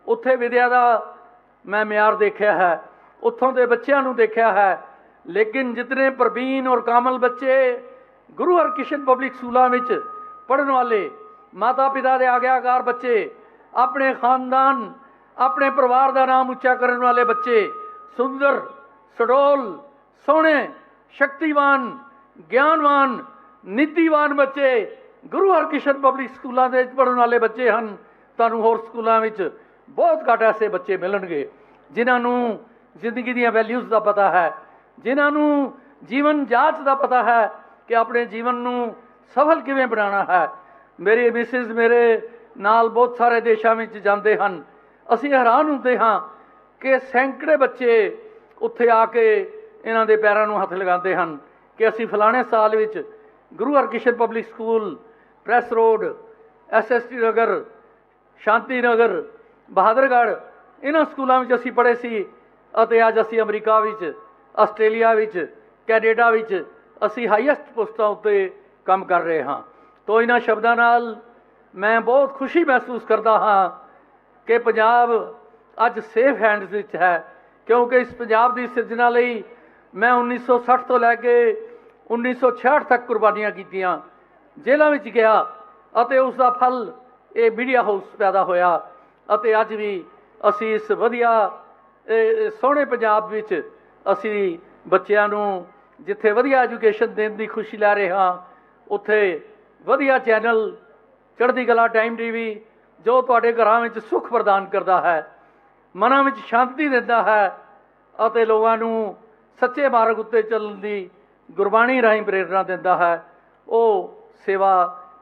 ਉੱਥੇ ਵਿਦਿਆ ਦਾ ਮੈਂ ਮਿਆਰ ਦੇਖਿਆ ਹੈ, ਉੱਥੋਂ ਦੇ ਬੱਚਿਆਂ ਨੂੰ ਦੇਖਿਆ ਹੈ। ਲੇਕਿਨ ਜਿਤਨੇ ਪ੍ਰਵੀਨ ਔਰ ਕਾਮਲ ਬੱਚੇ ਗੁਰੂ ਹਰਕ੍ਰਿਸ਼ਨ ਪਬਲਿਕ ਸਕੂਲਾਂ ਵਿੱਚ ਪੜ੍ਹਨ ਵਾਲੇ ਮਾਤਾ ਪਿਤਾ ਦੇ ਆਗਿਆਕਾਰ ਬੱਚੇ, ਆਪਣੇ ਖਾਨਦਾਨ, ਆਪਣੇ ਪਰਿਵਾਰ ਦਾ ਨਾਮ ਉੱਚਾ ਕਰਨ ਵਾਲੇ ਬੱਚੇ, ਸੁੰਦਰ, ਸਡੋਲ ਸੋਹਣੇ, ਸ਼ਕਤੀਵਾਨ, ਗਿਆਨਵਾਨ, ਨੀਤੀਵਾਨ ਬੱਚੇ, ਗੁਰੂ ਹਰਕ੍ਰਿਸ਼ਨ ਪਬਲਿਕ ਸਕੂਲਾਂ ਦੇ ਵਿੱਚ ਪੜ੍ਹਨ ਵਾਲੇ ਬੱਚੇ ਹਨ। ਤੁਹਾਨੂੰ ਹੋਰ ਸਕੂਲਾਂ ਵਿੱਚ ਬਹੁਤ ਘੱਟ ਐਸੇ ਬੱਚੇ ਮਿਲਣਗੇ, ਜਿਨ੍ਹਾਂ ਨੂੰ ਜ਼ਿੰਦਗੀ ਦੀਆਂ ਵੈਲਿਊਜ਼ ਦਾ ਪਤਾ ਹੈ, ਜਿਨ੍ਹਾਂ ਨੂੰ ਜੀਵਨ ਜਾਂਚ ਦਾ ਪਤਾ ਹੈ ਕਿ ਆਪਣੇ ਜੀਵਨ ਨੂੰ ਸਫਲ ਕਿਵੇਂ ਬਣਾਉਣਾ ਹੈ। ਮੇਰੇ ਮਿਸਿਸ ਮੇਰੇ ਨਾਲ ਬਹੁਤ ਸਾਰੇ ਦੇਸ਼ਾਂ ਵਿੱਚ ਜਾਂਦੇ ਹਨ। ਅਸੀਂ ਹੈਰਾਨ ਹੁੰਦੇ ਹਾਂ ਕਿ ਸੈਂਕੜੇ ਬੱਚੇ ਉੱਥੇ ਆ ਕੇ ਇਹਨਾਂ ਦੇ ਪੈਰਾਂ ਨੂੰ ਹੱਥ ਲਗਾਉਂਦੇ ਹਨ ਕਿ ਅਸੀਂ ਫਲਾਣੇ ਸਾਲ ਵਿੱਚ Guru Harkrishan public school, press road SST Nagar, Shanti Nagar, Bahadurgarh, ਇਹਨਾਂ ਸਕੂਲਾਂ ਵਿੱਚ ਅਸੀਂ ਪੜ੍ਹੇ ਸੀ ਅਤੇ ਅੱਜ ਅਸੀਂ ਅਮਰੀਕਾ ਵਿੱਚ, ਆਸਟ੍ਰੇਲੀਆ ਵਿੱਚ, ਕੈਨੇਡਾ ਵਿੱਚ ਅਸੀਂ ਹਾਈਐਸਟ ਪੋਸਟਾਂ ਉੱਤੇ ਕੰਮ ਕਰ ਰਹੇ ਹਾਂ। ਤੋਂ ਇਹਨਾਂ ਸ਼ਬਦਾਂ ਨਾਲ ਮੈਂ ਬਹੁਤ ਖੁਸ਼ੀ ਮਹਿਸੂਸ ਕਰਦਾ ਹਾਂ ਕਿ ਪੰਜਾਬ ਅੱਜ ਸੇਫ ਹੈਂਡਸ ਵਿੱਚ ਹੈ ਕਿਉਂਕਿ ਇਸ ਪੰਜਾਬ ਦੀ ਸਿਰਜਣਾ ਲਈ ਮੈਂ 1960 ਤੋਂ ਲੈ ਕੇ 1966 ਤੱਕ ਕੁਰਬਾਨੀਆਂ ਕੀਤੀਆਂ, ਜੇਲ੍ਹਾਂ ਵਿੱਚ ਗਿਆ ਅਤੇ ਉਸ ਦਾ ਫਲ ਇਹ ਮੀਡੀਆ ਹਾਊਸ ਪੈਦਾ ਹੋਇਆ ਅਤੇ ਅੱਜ ਵੀ ਅਸੀਂ ਇਸ ਵਧੀਆ ਸੋਹਣੇ ਪੰਜਾਬ ਵਿੱਚ ਅਸੀਂ ਬੱਚਿਆਂ ਨੂੰ ਜਿੱਥੇ ਵਧੀਆ ਐਜੂਕੇਸ਼ਨ ਦੇਣ ਦੀ ਖੁਸ਼ੀ ਲੈ ਰਹੇ ਹਾਂ, ਉੱਥੇ ਵਧੀਆ ਚੈਨਲ ਚੜ੍ਹਦੀ ਕਲਾ ਟਾਈਮ ਟੀਵੀ ਜੋ ਤੁਹਾਡੇ ਘਰਾਂ ਵਿੱਚ ਸੁੱਖ ਪ੍ਰਦਾਨ ਕਰਦਾ ਹੈ, ਮਨਾਂ ਵਿੱਚ ਸ਼ਾਂਤੀ ਦਿੰਦਾ ਹੈ ਅਤੇ ਲੋਕਾਂ ਨੂੰ ਸੱਚੇ ਮਾਰਗ ਉੱਤੇ ਚੱਲਣ ਦੀ ਗੁਰਬਾਣੀ ਰਾਹੀਂ ਪ੍ਰੇਰਣਾ ਦਿੰਦਾ ਹੈ। ਉਹ ਸੇਵਾ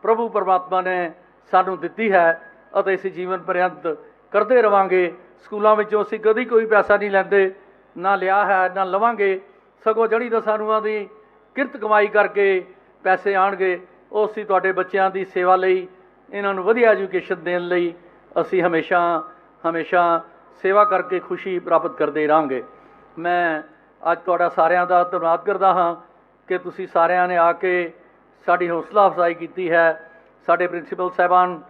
ਪ੍ਰਭੂ ਪਰਮਾਤਮਾ ਨੇ ਸਾਨੂੰ ਦਿੱਤੀ ਹੈ ਅਤੇ ਅਸੀਂ ਜੀਵਨ ਪਰਯੰਤ ਕਰਦੇ ਰਵਾਂਗੇ। ਸਕੂਲਾਂ ਵਿੱਚੋਂ ਅਸੀਂ ਕਦੀ ਕੋਈ ਪੈਸਾ ਨਹੀਂ ਲੈਂਦੇ, ਨਾ ਲਿਆ ਹੈ, ਨਾ ਲਵਾਂਗੇ। ਸਗੋਂ ਜੜੀ ਦਸਾਨੂਆਂ ਦੀ ਕਿਰਤ ਕਮਾਈ ਕਰਕੇ ਪੈਸੇ ਆਣਗੇ। ਉਹ ਅਸੀਂ ਤੁਹਾਡੇ ਬੱਚਿਆਂ ਦੀ ਸੇਵਾ ਲਈ, ਇਹਨਾਂ ਨੂੰ ਵਧੀਆ ਐਜੂਕੇਸ਼ਨ ਦੇਣ ਲਈ ਅਸੀਂ ਹਮੇਸ਼ਾ ਹਮੇਸ਼ਾ ਸੇਵਾ ਕਰਕੇ ਖੁਸ਼ੀ ਪ੍ਰਾਪਤ ਕਰਦੇ ਰਹਾਂਗੇ। ਮੈਂ ਅੱਜ ਤੁਹਾਡਾ ਸਾਰਿਆਂ ਦਾ ਧੰਨਵਾਦ ਕਰਦਾ ਹਾਂ ਕਿ ਤੁਸੀਂ ਸਾਰਿਆਂ ਨੇ ਆ ਕੇ ਸਾਡੀ ਹੌਸਲਾ ਅਫਜ਼ਾਈ ਕੀਤੀ ਹੈ। ਸਾਡੇ ਪ੍ਰਿੰਸੀਪਲ ਸਾਹਿਬਾਨ,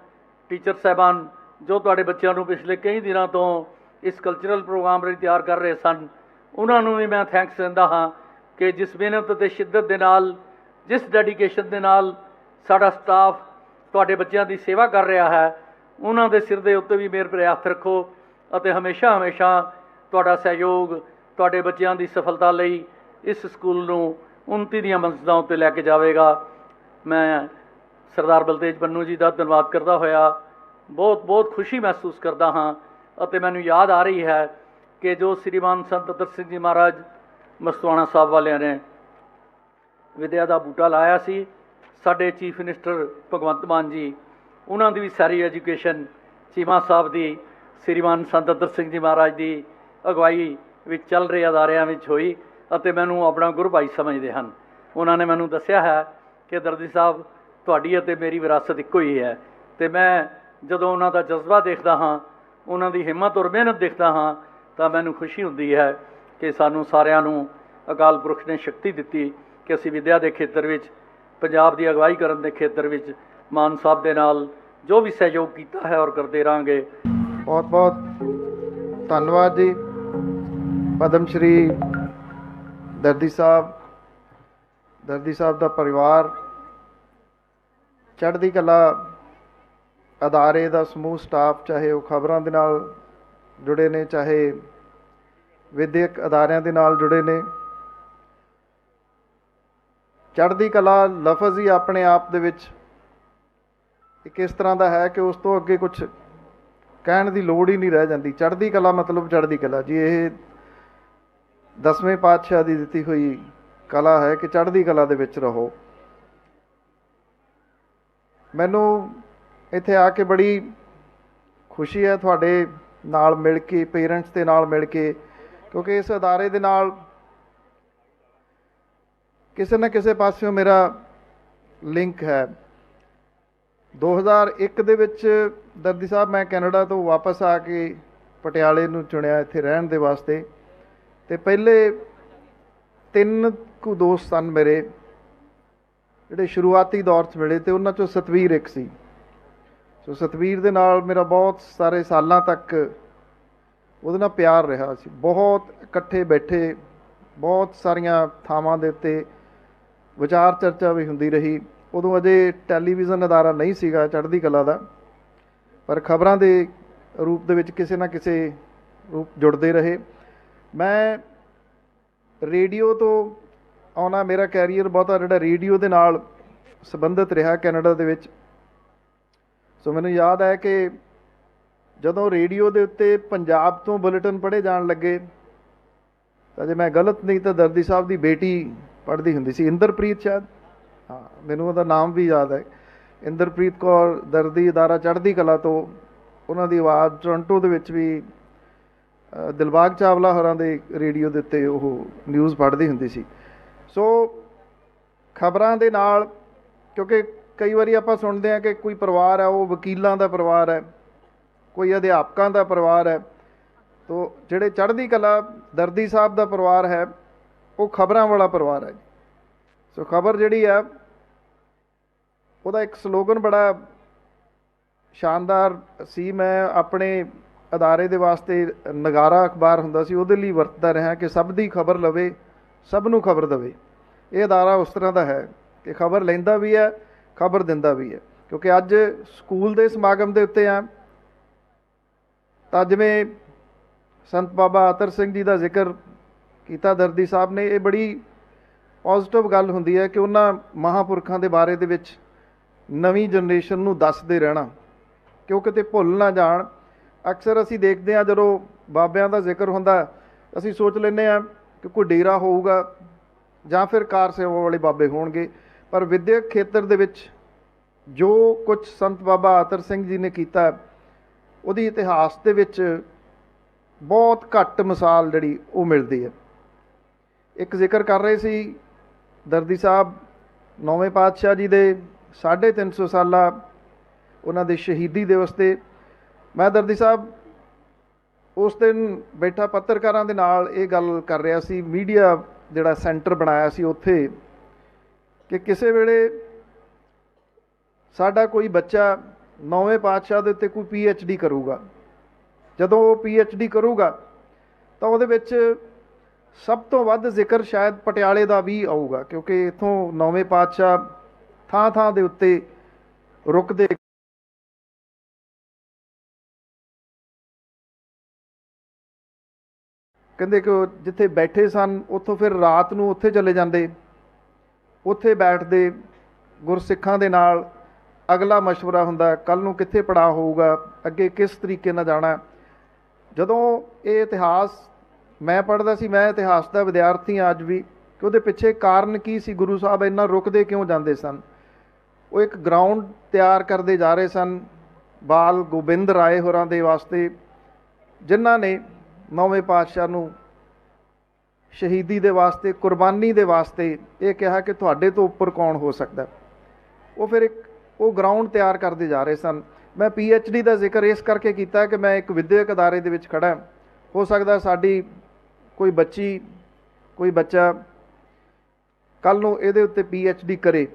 ਟੀਚਰ ਸਾਹਿਬਾਨ, ਜੋ ਤੁਹਾਡੇ ਬੱਚਿਆਂ ਨੂੰ ਪਿਛਲੇ ਕਈ ਦਿਨਾਂ ਤੋਂ ਇਸ ਕਲਚਰਲ ਪ੍ਰੋਗਰਾਮ ਲਈ ਤਿਆਰ ਕਰ ਰਹੇ ਸਨ, ਉਹਨਾਂ ਨੂੰ ਵੀ ਮੈਂ ਥੈਂਕਸ ਦਿੰਦਾ ਹਾਂ ਕਿ ਜਿਸ ਮਿਹਨਤ ਤੇ ਸ਼ਿੱਦਤ ਦੇ ਨਾਲ, ਜਿਸ ਡੈਡੀਕੇਸ਼ਨ ਦੇ ਨਾਲ ਸਾਡਾ ਸਟਾਫ ਤੁਹਾਡੇ ਬੱਚਿਆਂ ਦੀ ਸੇਵਾ ਕਰ ਰਿਹਾ ਹੈ, ਉਹਨਾਂ ਦੇ ਸਿਰ ਦੇ ਉੱਤੇ ਵੀ ਮੇਰ ਭਰਿਆ ਰੱਖੋ ਅਤੇ ਹਮੇਸ਼ਾ ਹਮੇਸ਼ਾ ਤੁਹਾਡਾ ਸਹਿਯੋਗ ਤੁਹਾਡੇ ਬੱਚਿਆਂ ਦੀ ਸਫਲਤਾ ਲਈ ਇਸ ਸਕੂਲ ਨੂੰ ਉਨਤੀ ਦੀਆਂ ਮੰਜ਼ਿਲਾਂ ਉੱਤੇ ਲੈ ਕੇ ਜਾਵੇਗਾ। ਮੈਂ ਸਰਦਾਰ ਬਲਤੇਜ ਪੰਨੂ ਜੀ ਦਾ ਧੰਨਵਾਦ ਕਰਦਾ ਹੋਇਆ, ਬਹੁਤ ਬਹੁਤ ਖੁਸ਼ੀ ਮਹਿਸੂਸ ਕਰਦਾ ਹਾਂ ਅਤੇ ਮੈਨੂੰ ਯਾਦ ਆ ਰਹੀ ਹੈ ਕਿ ਜੋ ਸ੍ਰੀਮਾਨ ਸੰਤ ਅਤਰ ਸਿੰਘ ਜੀ ਮਹਾਰਾਜ ਮਸਤਵਾਣਾ ਸਾਹਿਬ ਵਾਲਿਆਂ ਨੇ ਵਿਦਿਆ ਦਾ ਬੂਟਾ ਲਾਇਆ ਸੀ, ਸਾਡੇ ਚੀਫ ਮਿਨਿਸਟਰ ਭਗਵੰਤ ਮਾਨ ਜੀ, ਉਹਨਾਂ ਦੀ ਵੀ ਸਾਰੀ ਐਜੂਕੇਸ਼ਨ ਚੀਮਾ ਸਾਹਿਬ ਦੀ, ਸ੍ਰੀਮਾਨ ਸੰਤ ਅਤਰ ਸਿੰਘ ਜੀ ਮਹਾਰਾਜ ਦੀ ਅਗਵਾਈ ਵਿੱਚ ਚੱਲ ਰਹੇ ਅਦਾਰਿਆਂ ਵਿੱਚ ਹੋਈ ਅਤੇ ਮੈਨੂੰ ਆਪਣਾ ਗੁਰੂ ਭਾਈ ਸਮਝਦੇ ਹਨ। ਉਹਨਾਂ ਨੇ ਮੈਨੂੰ ਦੱਸਿਆ ਹੈ ਕਿ ਦਰਦੀ ਸਾਹਿਬ, ਤੁਹਾਡੀ ਅਤੇ ਮੇਰੀ ਵਿਰਾਸਤ ਇੱਕੋ ਹੀ ਹੈ। ਤੇ ਮੈਂ ਜਦੋਂ ਉਹਨਾਂ ਦਾ ਜਜ਼ਬਾ ਦੇਖਦਾ ਹਾਂ, ਉਹਨਾਂ ਦੀ ਹਿੰਮਤ ਔਰ ਮਿਹਨਤ ਦੇਖਦਾ ਹਾਂ, ਤਾਂ ਮੈਨੂੰ ਖੁਸ਼ੀ ਹੁੰਦੀ ਹੈ ਕਿ ਸਾਨੂੰ ਸਾਰਿਆਂ ਨੂੰ ਅਕਾਲ ਪੁਰਖ ਨੇ ਸ਼ਕਤੀ ਦਿੱਤੀ ਕਿ ਅਸੀਂ ਵਿਦਿਆ ਦੇ ਖੇਤਰ ਵਿੱਚ, ਪੰਜਾਬ ਦੀ ਅਗਵਾਈ ਕਰਨ ਦੇ ਖੇਤਰ ਵਿੱਚ ਮਾਨ ਸਾਹਿਬ ਦੇ ਨਾਲ ਜੋ ਵੀ ਸਹਿਯੋਗ ਕੀਤਾ ਹੈ ਔਰ ਕਰਦੇ ਰਹਾਂਗੇ। ਬਹੁਤ ਬਹੁਤ ਧੰਨਵਾਦ ਜੀ। ਪਦਮ ਸ਼੍ਰੀ ਦਰਦੀ ਸਾਹਿਬ ਦਰਦੀ ਸਾਹਿਬ ਦਾ ਪਰਿਵਾਰ ਚੜ੍ਹਦੀ ਕਲਾ ਅਦਾਰੇ ਦਾ ਸਮੂਹ ਸਟਾਫ, ਚਾਹੇ ਉਹ ਖਬਰਾਂ ਦੇ ਨਾਲ ਜੁੜੇ ਨੇ, ਚਾਹੇ ਵਿਦਿਅਕ ਅਦਾਰਿਆਂ ਦੇ ਨਾਲ ਜੁੜੇ ਨੇ। ਚੜ੍ਹਦੀ ਕਲਾ ਲਫ਼ਜ਼ ਹੀ ਆਪਣੇ ਆਪ ਦੇ ਵਿੱਚ ਇੱਕ ਇਸ ਤਰ੍ਹਾਂ ਦਾ ਹੈ ਕਿ ਉਸ ਤੋਂ ਅੱਗੇ ਕੁਝ ਕਹਿਣ ਦੀ ਲੋੜ ਹੀ ਨਹੀਂ ਰਹਿ ਜਾਂਦੀ। ਚੜ੍ਹਦੀ ਕਲਾ ਮਤਲਬ ਚੜ੍ਹਦੀ ਕਲਾ ਜੀ, ਇਹ ਦਸਵੇਂ ਪਾਤਸ਼ਾਹ ਦੀ ਦਿੱਤੀ ਹੋਈ ਕਲਾ ਹੈ ਕਿ ਚੜ੍ਹਦੀ ਕਲਾ ਦੇ ਵਿੱਚ ਰਹੋ। ਮੈਨੂੰ ਇੱਥੇ ਆ ਕੇ ਬੜੀ ਖੁਸ਼ੀ ਹੈ ਤੁਹਾਡੇ ਨਾਲ ਮਿਲ ਕੇ, ਪੇਰੈਂਟਸ ਦੇ ਨਾਲ ਮਿਲ ਕੇ, ਕਿਉਂਕਿ ਇਸ ਅਦਾਰੇ ਦੇ ਨਾਲ ਕਿਸੇ ਨਾ ਕਿਸੇ ਪਾਸਿਓਂ ਮੇਰਾ ਲਿੰਕ ਹੈ। 2001 ਦੇ ਵਿੱਚ ਦਰਦੀ ਸਾਹਿਬ, ਮੈਂ ਕੈਨੇਡਾ ਤੋਂ ਵਾਪਸ ਆ ਕੇ ਪਟਿਆਲੇ ਨੂੰ ਚੁਣਿਆ ਇੱਥੇ ਰਹਿਣ ਦੇ ਵਾਸਤੇ। ਅਤੇ ਪਹਿਲੇ ਤਿੰਨ ਕੁ ਦੋਸਤ ਸਨ ਮੇਰੇ, ਜਿਹੜੇ ਸ਼ੁਰੂਆਤੀ ਦੌਰ 'ਚ ਮਿਲੇ ਤੇ ਉਹਨਾਂ 'ਚੋਂ ਸਤਵੀਰ ਇੱਕ ਸੀ। ਸੋ ਸਤਵੀਰ ਦੇ ਨਾਲ ਮੇਰਾ ਬਹੁਤ ਸਾਰੇ ਸਾਲਾਂ ਤੱਕ ਉਹਦੇ ਨਾਲ ਪਿਆਰ ਰਿਹਾ ਸੀ। ਬਹੁਤ ਇਕੱਠੇ ਬੈਠੇ, ਬਹੁਤ ਸਾਰੀਆਂ ਥਾਵਾਂ ਦੇ ਉੱਤੇ ਵਿਚਾਰ ਚਰਚਾ ਵੀ ਹੁੰਦੀ ਰਹੀ। ਉਦੋਂ ਅਜੇ ਟੈਲੀਵਿਜ਼ਨ ਅਦਾਰਾ ਨਹੀਂ ਸੀਗਾ, ਚੜ੍ਹਦੀ ਕਲਾ ਦਾ। ਪਰ ਖਬਰਾਂ ਦੇ ਰੂਪ ਦੇ ਵਿੱਚ ਕਿਸੇ ਨਾ ਕਿਸੇ ਰੂਪ ਜੁੜਦੇ ਰਹੇ। ਮੈਂ ਰੇਡੀਓ ਤੋਂ ਆਉਣਾ, ਮੇਰਾ ਕੈਰੀਅਰ ਬਹੁਤਾ ਜਿਹੜਾ ਰੇਡੀਓ ਦੇ ਨਾਲ ਸੰਬੰਧਿਤ ਰਿਹਾ ਕੈਨੇਡਾ ਦੇ ਵਿੱਚ। ਸੋ ਮੈਨੂੰ ਯਾਦ ਹੈ ਕਿ ਜਦੋਂ ਰੇਡੀਓ ਦੇ ਉੱਤੇ ਪੰਜਾਬ ਤੋਂ ਬੁਲੇਟਿਨ ਪੜ੍ਹੇ ਜਾਣ ਲੱਗੇ, ਤਾਂ ਜੇ ਮੈਂ ਗਲਤ ਨਹੀਂ ਤਾਂ ਦਰਦੀ ਸਾਹਿਬ ਦੀ ਬੇਟੀ ਪੜ੍ਹਦੀ ਹੁੰਦੀ ਸੀ, ਇੰਦਰਪ੍ਰੀਤ ਸ਼ਾਇਦ? ਹਾਂ, ਮੈਨੂੰ ਉਹਦਾ ਨਾਮ ਵੀ ਯਾਦ ਹੈ। ਇੰਦਰਪ੍ਰੀਤ ਕੌਰ ਦਰਦੀ, ਅਦਾਰਾ ਚੜ੍ਹਦੀ ਕਲਾ ਤੋਂ ਉਹਨਾਂ ਦੀ ਆਵਾਜ਼ ਟੋਰਾਂਟੋ ਦੇ ਵਿੱਚ ਵੀ ਦਿਲਬਾਗ ਚਾਵਲਾ ਹੋਰਾਂ ਦੇ ਰੇਡੀਓ ਦੇ ਉੱਤੇ ਉਹ ਨਿਊਜ਼ ਪੜ੍ਹਦੀ ਹੁੰਦੀ ਸੀ। ਸੋ ਖਬਰਾਂ ਦੇ ਨਾਲ, ਕਿਉਂਕਿ ਕਈ ਵਾਰੀ ਆਪਾਂ ਸੁਣਦੇ ਹਾਂ ਕਿ ਕੋਈ ਪਰਿਵਾਰ ਹੈ, ਉਹ ਵਕੀਲਾਂ ਦਾ ਪਰਿਵਾਰ ਹੈ, ਕੋਈ ਅਧਿਆਪਕਾਂ ਦਾ ਪਰਿਵਾਰ ਹੈ, ਤੋ ਜਿਹੜੇ ਚੜ੍ਹਦੀ ਕਲਾ, ਦਰਦੀ ਸਾਹਿਬ ਦਾ ਪਰਿਵਾਰ ਹੈ, ਉਹ ਖਬਰਾਂ ਵਾਲਾ ਪਰਿਵਾਰ ਹੈ ਸੋ ਖਬਰ ਜਿਹੜੀ ਆ ਉਹਦਾ ਇੱਕ ਸਲੋਗਨ ਬੜਾ ਸ਼ਾਨਦਾਰ ਸੀ। ਮੈਂ ਆਪਣੇ ਅਦਾਰੇ ਦੇ ਵਾਸਤੇ ਨਗਾਰਾ ਅਖਬਾਰ ਹੁੰਦਾ ਸੀ, ਉਹਦੇ ਲਈ ਵਰਤਦਾ ਰਿਹਾ ਕਿ ਸਭ ਦੀ ਖਬਰ ਲਵੇ, ਸਭ ਨੂੰ ਖਬਰ ਦਵੇ। ਇਹ ਅਦਾਰਾ ਉਸ ਤਰ੍ਹਾਂ ਦਾ ਹੈ ਕਿ ਖਬਰ ਲੈਂਦਾ ਵੀ ਹੈ, ਖਬਰ ਦਿੰਦਾ ਵੀ ਹੈ। ਕਿਉਂਕਿ ਅੱਜ ਸਕੂਲ ਦੇ ਸਮਾਗਮ ਦੇ ਉੱਤੇ ਆ। ਤਾਂ ਜਿਵੇਂ ਸੰਤ ਬਾਬਾ ਆਤਰ ਸਿੰਘ ਜੀ ਦਾ ਜ਼ਿਕਰ ਕੀਤਾ, ਦਰਦੀ ਸਾਹਿਬ ਨੇ, ਇਹ ਬੜੀ ਪੋਜ਼ਿਟਿਵ ਗੱਲ ਹੁੰਦੀ ਹੈ ਕਿ ਉਹਨਾਂ ਮਹਾਪੁਰਖਾਂ ਦੇ ਬਾਰੇ ਦੇ ਵਿੱਚ ਨਵੀਂ ਜਨਰੇਸ਼ਨ ਨੂੰ ਦੱਸਦੇ ਰਹਿਣਾ। ਕਿਉਂ ਕਿਤੇ ਭੁੱਲ ਨਾ ਜਾਣ ਅਕਸਰ ਅਸੀਂ ਦੇਖਦੇ ਹਾਂ ਜਦੋਂ ਬਾਬਿਆਂ ਦਾ ਜ਼ਿਕਰ ਹੁੰਦਾ, ਅਸੀਂ ਸੋਚ ਲੈਂਦੇ ਹਾਂ ਕਿ ਕੋਈ ਡੇਰਾ ਹੋਊਗਾ ਜਾਂ ਫਿਰ ਕਾਰ ਸੇਵਾ ਵਾਲੇ ਬਾਬੇ ਹੋਣਗੇ, ਪਰ ਵਿਦਿਅਕ ਖੇਤਰ ਦੇ ਵਿੱਚ ਜੋ ਕੁਝ ਸੰਤ ਬਾਬਾ ਆਤਰ ਸਿੰਘ ਜੀ ਨੇ ਕੀਤਾ, ਉਹਦੀ ਇਤਿਹਾਸ ਦੇ ਵਿੱਚ ਬਹੁਤ ਘੱਟ ਮਿਸਾਲ ਜਿਹੜੀ ਉਹ ਮਿਲਦੀ ਹੈ। ਇੱਕ ਜ਼ਿਕਰ ਕਰ ਰਹੇ ਸੀ ਦਰਦੀ ਸਾਹਿਬ, ਨੌਵੇਂ ਪਾਤਸ਼ਾਹ ਜੀ ਦੇ 350 ਸਾਲਾ ਉਹਨਾਂ ਦੇ ਸ਼ਹੀਦੀ ਦਿਵਸ ਤੇ ਮੈਂ ਦਰਦੀ ਸਾਹਿਬ, ਉਸ ਦਿਨ ਬੈਠਾ ਪੱਤਰਕਾਰਾਂ ਦੇ ਨਾਲ ਇਹ ਗੱਲ ਕਰ ਰਿਹਾ ਸੀ, ਮੀਡੀਆ ਜਿਹੜਾ ਸੈਂਟਰ ਬਣਾਇਆ ਸੀ ਉੱਥੇ, ਕਿ ਕਿਸੇ ਵੇਲੇ ਸਾਡਾ ਕੋਈ ਬੱਚਾ ਨੌਵੇਂ ਪਾਤਸ਼ਾਹ ਦੇ ਉੱਤੇ ਕੋਈ ਪੀ ਐਚ ਡੀ ਕਰੂਗਾ। ਜਦੋਂ ਉਹ ਪੀ ਐਚ ਡੀ ਕਰੂਗਾ, ਤਾਂ ਉਹਦੇ ਵਿੱਚ ਸਭ ਤੋਂ ਵੱਧ ਜ਼ਿਕਰ ਸ਼ਾਇਦ ਪਟਿਆਲੇ ਦਾ ਵੀ ਆਊਗਾ, ਕਿਉਂਕਿ ਇਥੋਂ ਨੌਵੇਂ ਪਾਤਸ਼ਾਹ ਥਾਂ ਥਾਂ ਦੇ ਉੱਤੇ ਰੁਕਦੇ ਕਹਿੰਦੇ ਕਿ ਜਿੱਥੇ ਬੈਠੇ ਸਨ, ਉੱਥੋਂ ਫਿਰ ਰਾਤ ਨੂੰ ਉੱਥੇ ਚਲੇ ਜਾਂਦੇ। ਉੱਥੇ ਬੈਠਦੇ ਗੁਰਸਿੱਖਾਂ ਦੇ ਨਾਲ ਅਗਲਾ مشਵਰਾ ਹੁੰਦਾ ਕੱਲ ਨੂੰ ਕਿੱਥੇ ਪੜਾ ਹੋਊਗਾ? ਅੱਗੇ ਕਿਸ ਤਰੀਕੇ ਨਾਲ ਜਾਣਾ? ਜਦੋਂ ਇਹ ਇਤਿਹਾਸ, ਮੈਂ ਪੜਦਾ ਸੀ, ਮੈਂ ਇਤਿਹਾਸ ਦਾ ਵਿਦਿਆਰਥੀ ਅੱਜ ਵੀ, ਕਿ ਉਹਦੇ ਪਿੱਛੇ ਕਾਰਨ ਕੀ ਸੀ? ਗੁਰੂ ਸਾਹਿਬ ਇੰਨਾ ਰੁਕਦੇ ਕਿਉਂ ਜਾਂਦੇ ਸਨ? ਉਹ ਇੱਕ ਗਰਾਊਂਡ ਤਿਆਰ ਕਰਦੇ ਜਾ ਰਹੇ ਸਨ, ਬਾਲ ਗੋਬਿੰਦ ਰਾਏ ਹੋਰਾਂ ਦੇ ਵਾਸਤੇ, ਜਿਨ੍ਹਾਂ ਨੇ ਨੌਵੇਂ ਪਾਤਸ਼ਾਹ ਨੂੰ ਸ਼ਹੀਦੀ ਦੇ ਵਾਸਤੇ, ਕੁਰਬਾਨੀ ਦੇ ਵਾਸਤੇ ਇਹ ਕਿਹਾ ਕਿ ਤੁਹਾਡੇ ਤੋਂ ਉੱਪਰ ਕੌਣ ਹੋ ਸਕਦਾ ਉਹ ਫਿਰ ਇੱਕ, ਉਹ ਗਰਾਊਂਡ ਤਿਆਰ ਕਰਦੇ ਜਾ ਰਹੇ ਸਨ। ਮੈਂ ਪੀ ਐਚ ਡੀ ਦਾ ਜ਼ਿਕਰ ਇਸ ਕਰਕੇ ਕੀਤਾ ਕਿ ਮੈਂ ਇੱਕ ਵਿਦਿਅਕ ਅਦਾਰੇ ਦੇ ਵਿੱਚ ਖੜਾ ਹੋ। ਸਕਦਾ ਸਾਡੀ ਕੋਈ ਬੱਚੀ, ਕੋਈ ਬੱਚਾ ਕੱਲ ਨੂੰ ਇਹਦੇ ਉੱਤੇ ਪੀ ਐਚ ਡੀ ਕਰੇ।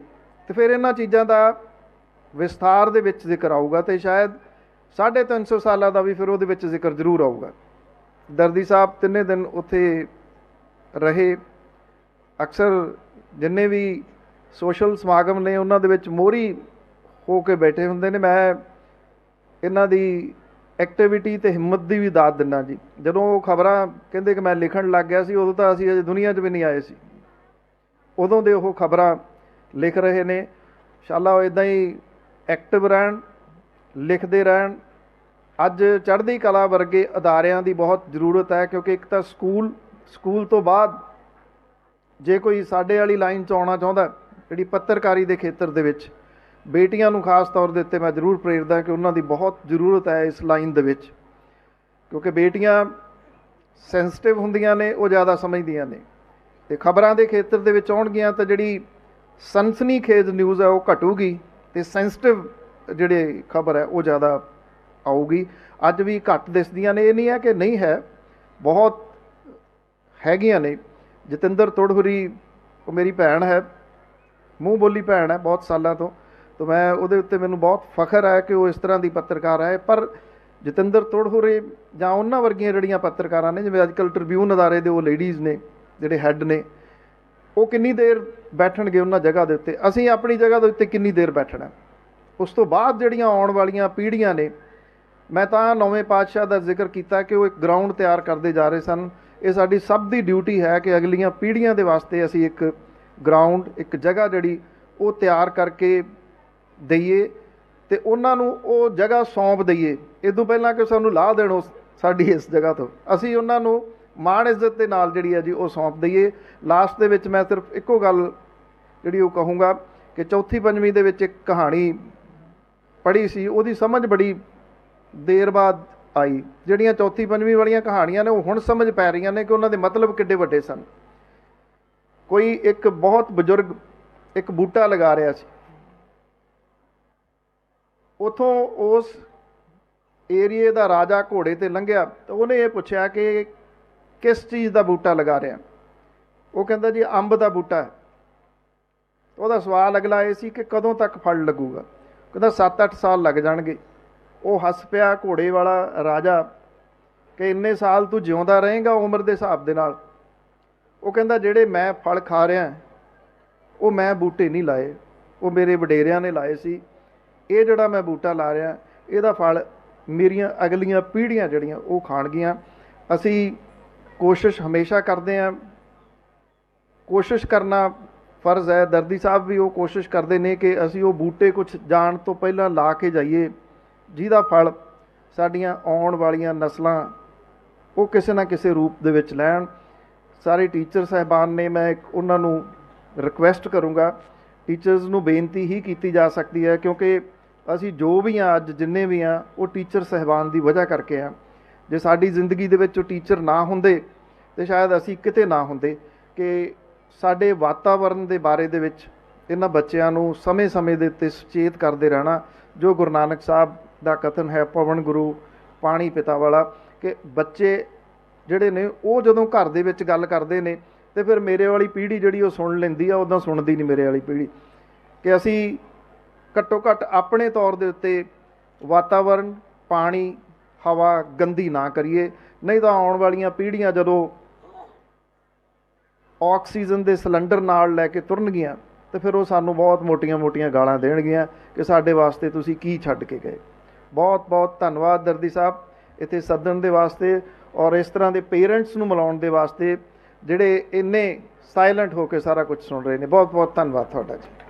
ਤੇ ਫਿਰ ਇਹਨਾਂ ਚੀਜ਼ਾਂ ਦਾ ਵਿਸਥਾਰ ਦੇ ਵਿੱਚ ਜ਼ਿਕਰ ਆਊਗਾ ਤੇ ਸ਼ਾਇਦ 350 ਸਾਲਾਂ ਦਾ ਵੀ ਫਿਰ ਉਹਦੇ ਵਿੱਚ ਜ਼ਿਕਰ ਜ਼ਰੂਰ ਆਊਗਾ। ਦਰਦੀ ਸਾਹਿਬ ਤਿੰਨੇ ਦਿਨ ਉੱਥੇ ਰਹੇ। ਅਕਸਰ ਜਿੰਨੇ ਵੀ ਸੋਸ਼ਲ ਸਮਾਗਮ ਨੇ, ਉਹਨਾਂ ਦੇ ਵਿੱਚ ਮੋਹਰੀ ਹੋ ਕੇ ਬੈਠੇ ਹੁੰਦੇ ਨੇ। ਮੈਂ ਇਹਨਾਂ ਦੀ ਐਕਟੀਵਿਟੀ ਤੇ ਹਿੰਮਤ ਦੀ ਵੀ ਦਾਤ ਦਿੰਨਾ ਜੀ। ਜਦੋਂ ਉਹ ਖਬਰਾਂ ਕਹਿੰਦੇ ਕਿ ਮੈਂ ਲਿਖਣ ਲੱਗ ਗਿਆ ਸੀ, ਉਦੋਂ ਤਾਂ ਅਸੀਂ ਅਜੇ ਦੁਨੀਆ 'ਚ ਵੀ ਨਹੀਂ ਆਏ ਸੀ। ਉਦੋਂ ਦੇ ਉਹ ਖਬਰਾਂ ਲਿਖ ਰਹੇ ਨੇ। ਇਨਸ਼ਾਅੱਲਾ ਉਹ ਇਦਾਂ ਹੀ ਐਕਟਿਵ ਰਹਿਣ, ਲਿਖਦੇ ਰਹਿਣ ਅੱਜ ਚੜ੍ਹਦੀ ਕਲਾ ਵਰਗੇ ਅਦਾਰਿਆਂ ਦੀ ਬਹੁਤ ਜ਼ਰੂਰਤ ਹੈ, ਕਿਉਂਕਿ ਇੱਕ ਤਾਂ ਸਕੂਲ ਸਕੂਲ ਤੋਂ ਬਾਅਦ ਜੇ ਕੋਈ ਸਾਡੇ ਵਾਲੀ ਲਾਈਨ 'ਚ ਆਉਣਾ ਚਾਹੁੰਦਾ, ਜਿਹੜੀ ਪੱਤਰਕਾਰੀ ਦੇ ਖੇਤਰ ਦੇ ਵਿੱਚ, ਬੇਟੀਆਂ ਨੂੰ ਖਾਸ ਤੌਰ ਦੇ ਉੱਤੇ ਮੈਂ ਜ਼ਰੂਰ ਪ੍ਰੇਰਦਾ ਕਿ ਉਹਨਾਂ ਦੀ ਬਹੁਤ ਜ਼ਰੂਰਤ ਹੈ ਇਸ ਲਾਈਨ ਦੇ ਵਿੱਚ, ਕਿਉਂਕਿ ਬੇਟੀਆਂ ਸੈਂਸਿਟਿਵ ਹੁੰਦੀਆਂ ਨੇ, ਉਹ ਜ਼ਿਆਦਾ ਸਮਝਦੀਆਂ ਨੇ। ਤੇ ਖਬਰਾਂ ਦੇ ਖੇਤਰ ਦੇ ਵਿੱਚ ਆਉਣਗੀਆਂ ਤਾਂ ਜਿਹੜੀ ਸਨਸਨੀਖੇਜ਼ ਨਿਊਜ਼ ਹੈ ਉਹ ਘਟੂਗੀ ਤੇ ਸੈਂਸਿਟਿਵ ਜਿਹੜੇ ਖਬਰ ਹੈ ਉਹ ਜ਼ਿਆਦਾ ਆਊਗੀ। ਅੱਜ ਵੀ ਘੱਟ ਦਿਸਦੀਆਂ ਨੇ। ਇਹ ਨਹੀਂ ਹੈ ਕਿ ਨਹੀਂ ਹੈ। ਬਹੁਤ ਹੈਗੀਆਂ ਨੇ। ਜਤਿੰਦਰ ਤੋੜਹੁਰੀ, ਉਹ ਮੇਰੀ ਭੈਣ ਹੈ। ਮੂੰਹ ਬੋਲੀ ਭੈਣ ਹੈ ਬਹੁਤ ਸਾਲਾਂ ਤੋਂ। ਤਾਂ ਮੈਂ ਉਹਦੇ ਉੱਤੇ ਮੈਨੂੰ ਬਹੁਤ ਫਖਰ ਹੈ ਕਿ ਉਹ ਇਸ ਤਰ੍ਹਾਂ ਦੀ ਪੱਤਰਕਾਰ ਹੈ। ਪਰ ਜਤਿੰਦਰ ਤੋੜਹੁਰੇ ਜਾਂ ਉਹਨਾਂ ਵਰਗੀਆਂ ਜਿਹੜੀਆਂ ਪੱਤਰਕਾਰਾਂ ਨੇ, ਜਿਵੇਂ ਅੱਜਕੱਲ ਟ੍ਰਿਬਿਊਨ ਅਦਾਰੇ ਦੇ ਉਹ ਲੇਡੀਜ਼ ਨੇ, ਜਿਹੜੇ ਹੈੱਡ ਨੇ, ਉਹ ਕਿੰਨੀ ਦੇਰ ਬੈਠਣਗੇ ਉਹਨਾਂ ਜਗ੍ਹਾ ਦੇ ਉੱਤੇ? ਅਸੀਂ ਆਪਣੀ ਜਗ੍ਹਾ ਦੇ ਉੱਤੇ ਕਿੰਨੀ ਦੇਰ ਬੈਠਣਾ ਉਸ ਤੋਂ ਬਾਅਦ ਜਿਹੜੀਆਂ ਆਉਣ ਵਾਲੀਆਂ ਪੀੜ੍ਹੀਆਂ ਨੇ ਮੈਂ ਤਾਂ ਨੌਵੇਂ ਪਾਤਸ਼ਾਹ ਦਾ ਜ਼ਿਕਰ ਕੀਤਾ ਕਿ ਉਹ ਇੱਕ ਗਰਾਊਂਡ ਤਿਆਰ ਕਰਦੇ ਜਾ ਰਹੇ ਸਨ। ਇਹ ਸਾਡੀ ਸਭ ਦੀ ਡਿਊਟੀ ਹੈ ਕਿ ਅਗਲੀਆਂ ਪੀੜ੍ਹੀਆਂ ਦੇ ਵਾਸਤੇ ਅਸੀਂ ਇੱਕ ਗਰਾਊਂਡ ਇੱਕ ਜਗ੍ਹਾ ਜਿਹੜੀ ਉਹ ਤਿਆਰ ਕਰਕੇ ਦਈਏ ਤੇ ਉਹਨਾਂ ਨੂੰ ਉਹ ਜਗ੍ਹਾ ਸੌਂਪ ਦਈਏ। ਇਹ ਤੋਂ ਪਹਿਲਾਂ ਕਿ ਸਾਨੂੰ ਲਾਹ ਦੇਣ ਉਸ ਸਾਡੀ ਇਸ ਜਗ੍ਹਾ ਤੋਂ। ਅਸੀਂ ਉਹਨਾਂ ਨੂੰ ਮਾਣ ਇੱਜ਼ਤ ਦੇ ਨਾਲ ਜਿਹੜੀ ਹੈ ਜੀ ਉਹ ਸੌਂਪ ਦਈਏ। ਲਾਸਟ ਦੇ ਵਿੱਚ ਮੈਂ ਸਿਰਫ ਇੱਕੋ ਗੱਲ ਜਿਹੜੀ ਉਹ ਕਹੂੰਗਾ ਕਿ ਚੌਥੀ ਪੰਜਵੀਂ ਦੇ ਵਿੱਚ ਇੱਕ ਕਹਾਣੀ ਪੜ੍ਹੀ ਸੀ। ਉਹਦੀ ਸਮਝ ਬੜੀ ਦੇਰ ਬਾਅਦ ਆਈ। ਜਿਹੜੀਆਂ ਚੌਥੀ, ਪੰਜਵੀਂ ਵਾਲੀਆਂ ਕਹਾਣੀਆਂ ਨੇ, ਉਹ ਹੁਣ ਸਮਝ ਪੈ ਰਹੀਆਂ ਨੇ ਕਿ ਉਹਨਾਂ ਦੇ ਮਤਲਬ ਕਿੱਡੇ ਵੱਡੇ ਸਨ। ਕੋਈ ਇੱਕ ਬਹੁਤ ਬਜ਼ੁਰਗ ਇੱਕ ਬੂਟਾ ਲਗਾ ਰਿਹਾ ਸੀ। ਉਥੋਂ ਉਸ ਏਰੀਏ ਦਾ ਰਾਜਾ ਘੋੜੇ ਤੇ ਲੰਘਿਆ ਤਾਂ ਉਹਨੇ ਇਹ ਪੁੱਛਿਆ ਕਿ ਕਿਸ ਚੀਜ਼ ਦਾ ਬੂਟਾ ਲਗਾ ਰਿਹਾ? ਉਹ ਕਹਿੰਦਾ ਜੀ, ਅੰਬ ਦਾ ਬੂਟਾ ਹੈ। ਉਹਦਾ ਸਵਾਲ ਅਗਲਾ ਇਹ ਸੀ ਕਿ ਕਦੋਂ ਤੱਕ ਫਲ ਲੱਗੂਗਾ? ਕਹਿੰਦਾ 7-8 ਸਾਲ ਲੱਗ ਜਾਣਗੇ। ਉਹ ਹੱਸ ਪਿਆ ਘੋੜੇ ਵਾਲਾ ਰਾਜਾ ਕਿ ਇੰਨੇ ਸਾਲ ਤੂੰ ਜਿਉਂਦਾ ਰਹੇਗਾ ਉਮਰ ਦੇ ਹਿਸਾਬ ਦੇ ਨਾਲ। ਉਹ ਕਹਿੰਦਾ, ਜਿਹੜੇ ਮੈਂ ਫਲ ਖਾ ਰਿਹਾ ਉਹ ਮੈਂ ਬੂਟੇ ਨਹੀਂ ਲਾਏ। ਉਹ ਮੇਰੇ ਵਡੇਰਿਆਂ ਨੇ ਲਾਏ ਸੀ। ਇਹ ਜਿਹੜਾ ਮੈਂ ਬੂਟਾ ਲਾ ਰਿਹਾ, ਇਹਦਾ ਫਲ ਮੇਰੀਆਂ ਅਗਲੀਆਂ ਪੀੜ੍ਹੀਆਂ ਜਿਹੜੀਆਂ, ਉਹ ਖਾਣਗੀਆਂ। ਅਸੀਂ ਕੋਸ਼ਿਸ਼ ਹਮੇਸ਼ਾ ਕਰਦੇ ਹਾਂ। ਕੋਸ਼ਿਸ਼ ਕਰਨਾ ਫਰਜ਼ ਹੈ। ਦਰਦੀ ਸਾਹਿਬ ਵੀ ਉਹ ਕੋਸ਼ਿਸ਼ ਕਰਦੇ ਨੇ ਕਿ ਅਸੀਂ ਉਹ ਬੂਟੇ ਕੁਝ ਜਾਣ ਤੋਂ ਪਹਿਲਾਂ ਲਾ ਕੇ ਜਾਈਏ। ਜਿਹਦਾ ਫਲ ਸਾਡੀਆਂ ਆਉਣ ਵਾਲੀਆਂ ਨਸਲਾਂ ਉਹ ਕਿਸੇ ਨਾ ਕਿਸੇ ਰੂਪ ਦੇ ਵਿੱਚ ਲੈਣ। ਸਾਰੇ ਟੀਚਰ ਸਹਿਬਾਨ ਨੇ, ਮੈਂ ਇੱਕ ਉਹਨਾਂ ਨੂੰ ਰਿਕੁਐਸਟ ਕਰੂੰਗਾ। ਟੀਚਰਸ ਨੂੰ ਬੇਨਤੀ ਹੀ ਕੀਤੀ ਜਾ ਸਕਦੀ ਹੈ, ਕਿਉਂਕਿ ਅਸੀਂ ਜੋ ਵੀ ਆ ਅੱਜ ਜਿੰਨੇ ਵੀ ਆ ਉਹ ਟੀਚਰ ਸਹਿਬਾਨ ਦੀ ਵਜ੍ਹਾ ਕਰਕੇ ਆ ਜੇ ਸਾਡੀ ਜ਼ਿੰਦਗੀ ਦੇ ਵਿੱਚ ਉਹ ਟੀਚਰ ਨਾ ਹੁੰਦੇ, ਤੇ ਸ਼ਾਇਦ ਅਸੀਂ ਕਿਤੇ ਨਾ ਹੁੰਦੇ ਕਿ ਸਾਡੇ ਵਾਤਾਵਰਣ ਦੇ ਬਾਰੇ ਦੇ ਵਿੱਚ ਇਹਨਾਂ ਬੱਚਿਆਂ ਨੂੰ ਸਮੇਂ-ਸਮੇਂ ਦੇ ਉੱਤੇ ਸੁਚੇਤ ਕਰਦੇ ਰਹਿਣਾ, ਜੋ ਗੁਰੂ ਨਾਨਕ ਸਾਹਿਬ ਦਾ ਕਥਨ ਹੈ ਪਵਨ ਗੁਰੂ ਪਾਣੀ ਪਿਤਾ ਵਾਲਾ, ਕਿ ਬੱਚੇ ਜਿਹੜੇ ਨੇ ਉਹ ਜਦੋਂ ਘਰ ਦੇ ਵਿੱਚ ਗੱਲ ਕਰਦੇ ਨੇ ਤੇ ਫਿਰ ਮੇਰੇ ਵਾਲੀ ਪੀੜ੍ਹੀ ਜਿਹੜੀ ਉਹ ਸੁਣ ਲੈਂਦੀ ਆ ਉਦਾਂ ਸੁਣਦੀ ਨਹੀਂ ਮੇਰੇ ਵਾਲੀ ਪੀੜ੍ਹੀ। ਕਿ ਅਸੀਂ ਘੱਟੋ ਘੱਟ ਆਪਣੇ ਤੌਰ ਦੇ ਉੱਤੇ ਵਾਤਾਵਰਣ ਪਾਣੀ, ਹਵਾ ਗੰਦੀ ਨਾ ਕਰੀਏ, ਨਹੀਂ ਤਾਂ ਆਉਣ ਵਾਲੀਆਂ ਪੀੜ੍ਹੀਆਂ ਜਦੋਂ ਆਕਸੀਜਨ ਦੇ ਸਿਲੰਡਰ ਨਾਲ ਲੈ ਕੇ ਤੁਰਨਗੀਆਂ, ਤੇ ਫਿਰ ਉਹ ਸਾਨੂੰ ਬਹੁਤ ਮੋਟੀਆਂ-ਮੋਟੀਆਂ ਗਾਲਾਂ ਦੇਣਗੀਆਂ ਕਿ ਸਾਡੇ ਵਾਸਤੇ ਤੁਸੀਂ ਕੀ ਛੱਡ ਕੇ ਗਏ। ਬਹੁਤ-ਬਹੁਤ ਧੰਨਵਾਦ ਦਰਦੀ ਸਾਹਿਬ ਇੱਥੇ ਸੱਦਣ ਦੇ ਵਾਸਤੇ ਔਰ ਇਸ ਤਰ੍ਹਾਂ ਦੇ ਪੇਰੈਂਟਸ ਨੂੰ ਮਿਲਾਉਣ ਦੇ ਵਾਸਤੇ ਜਿਹੜੇ ਇੰਨੇ ਸਾਇਲੈਂਟ ਹੋ ਕੇ ਸਾਰਾ ਕੁਝ ਸੁਣ ਰਹੇ ਨੇ। ਬਹੁਤ-ਬਹੁਤ ਧੰਨਵਾਦ ਤੁਹਾਡਾ ਜੀ।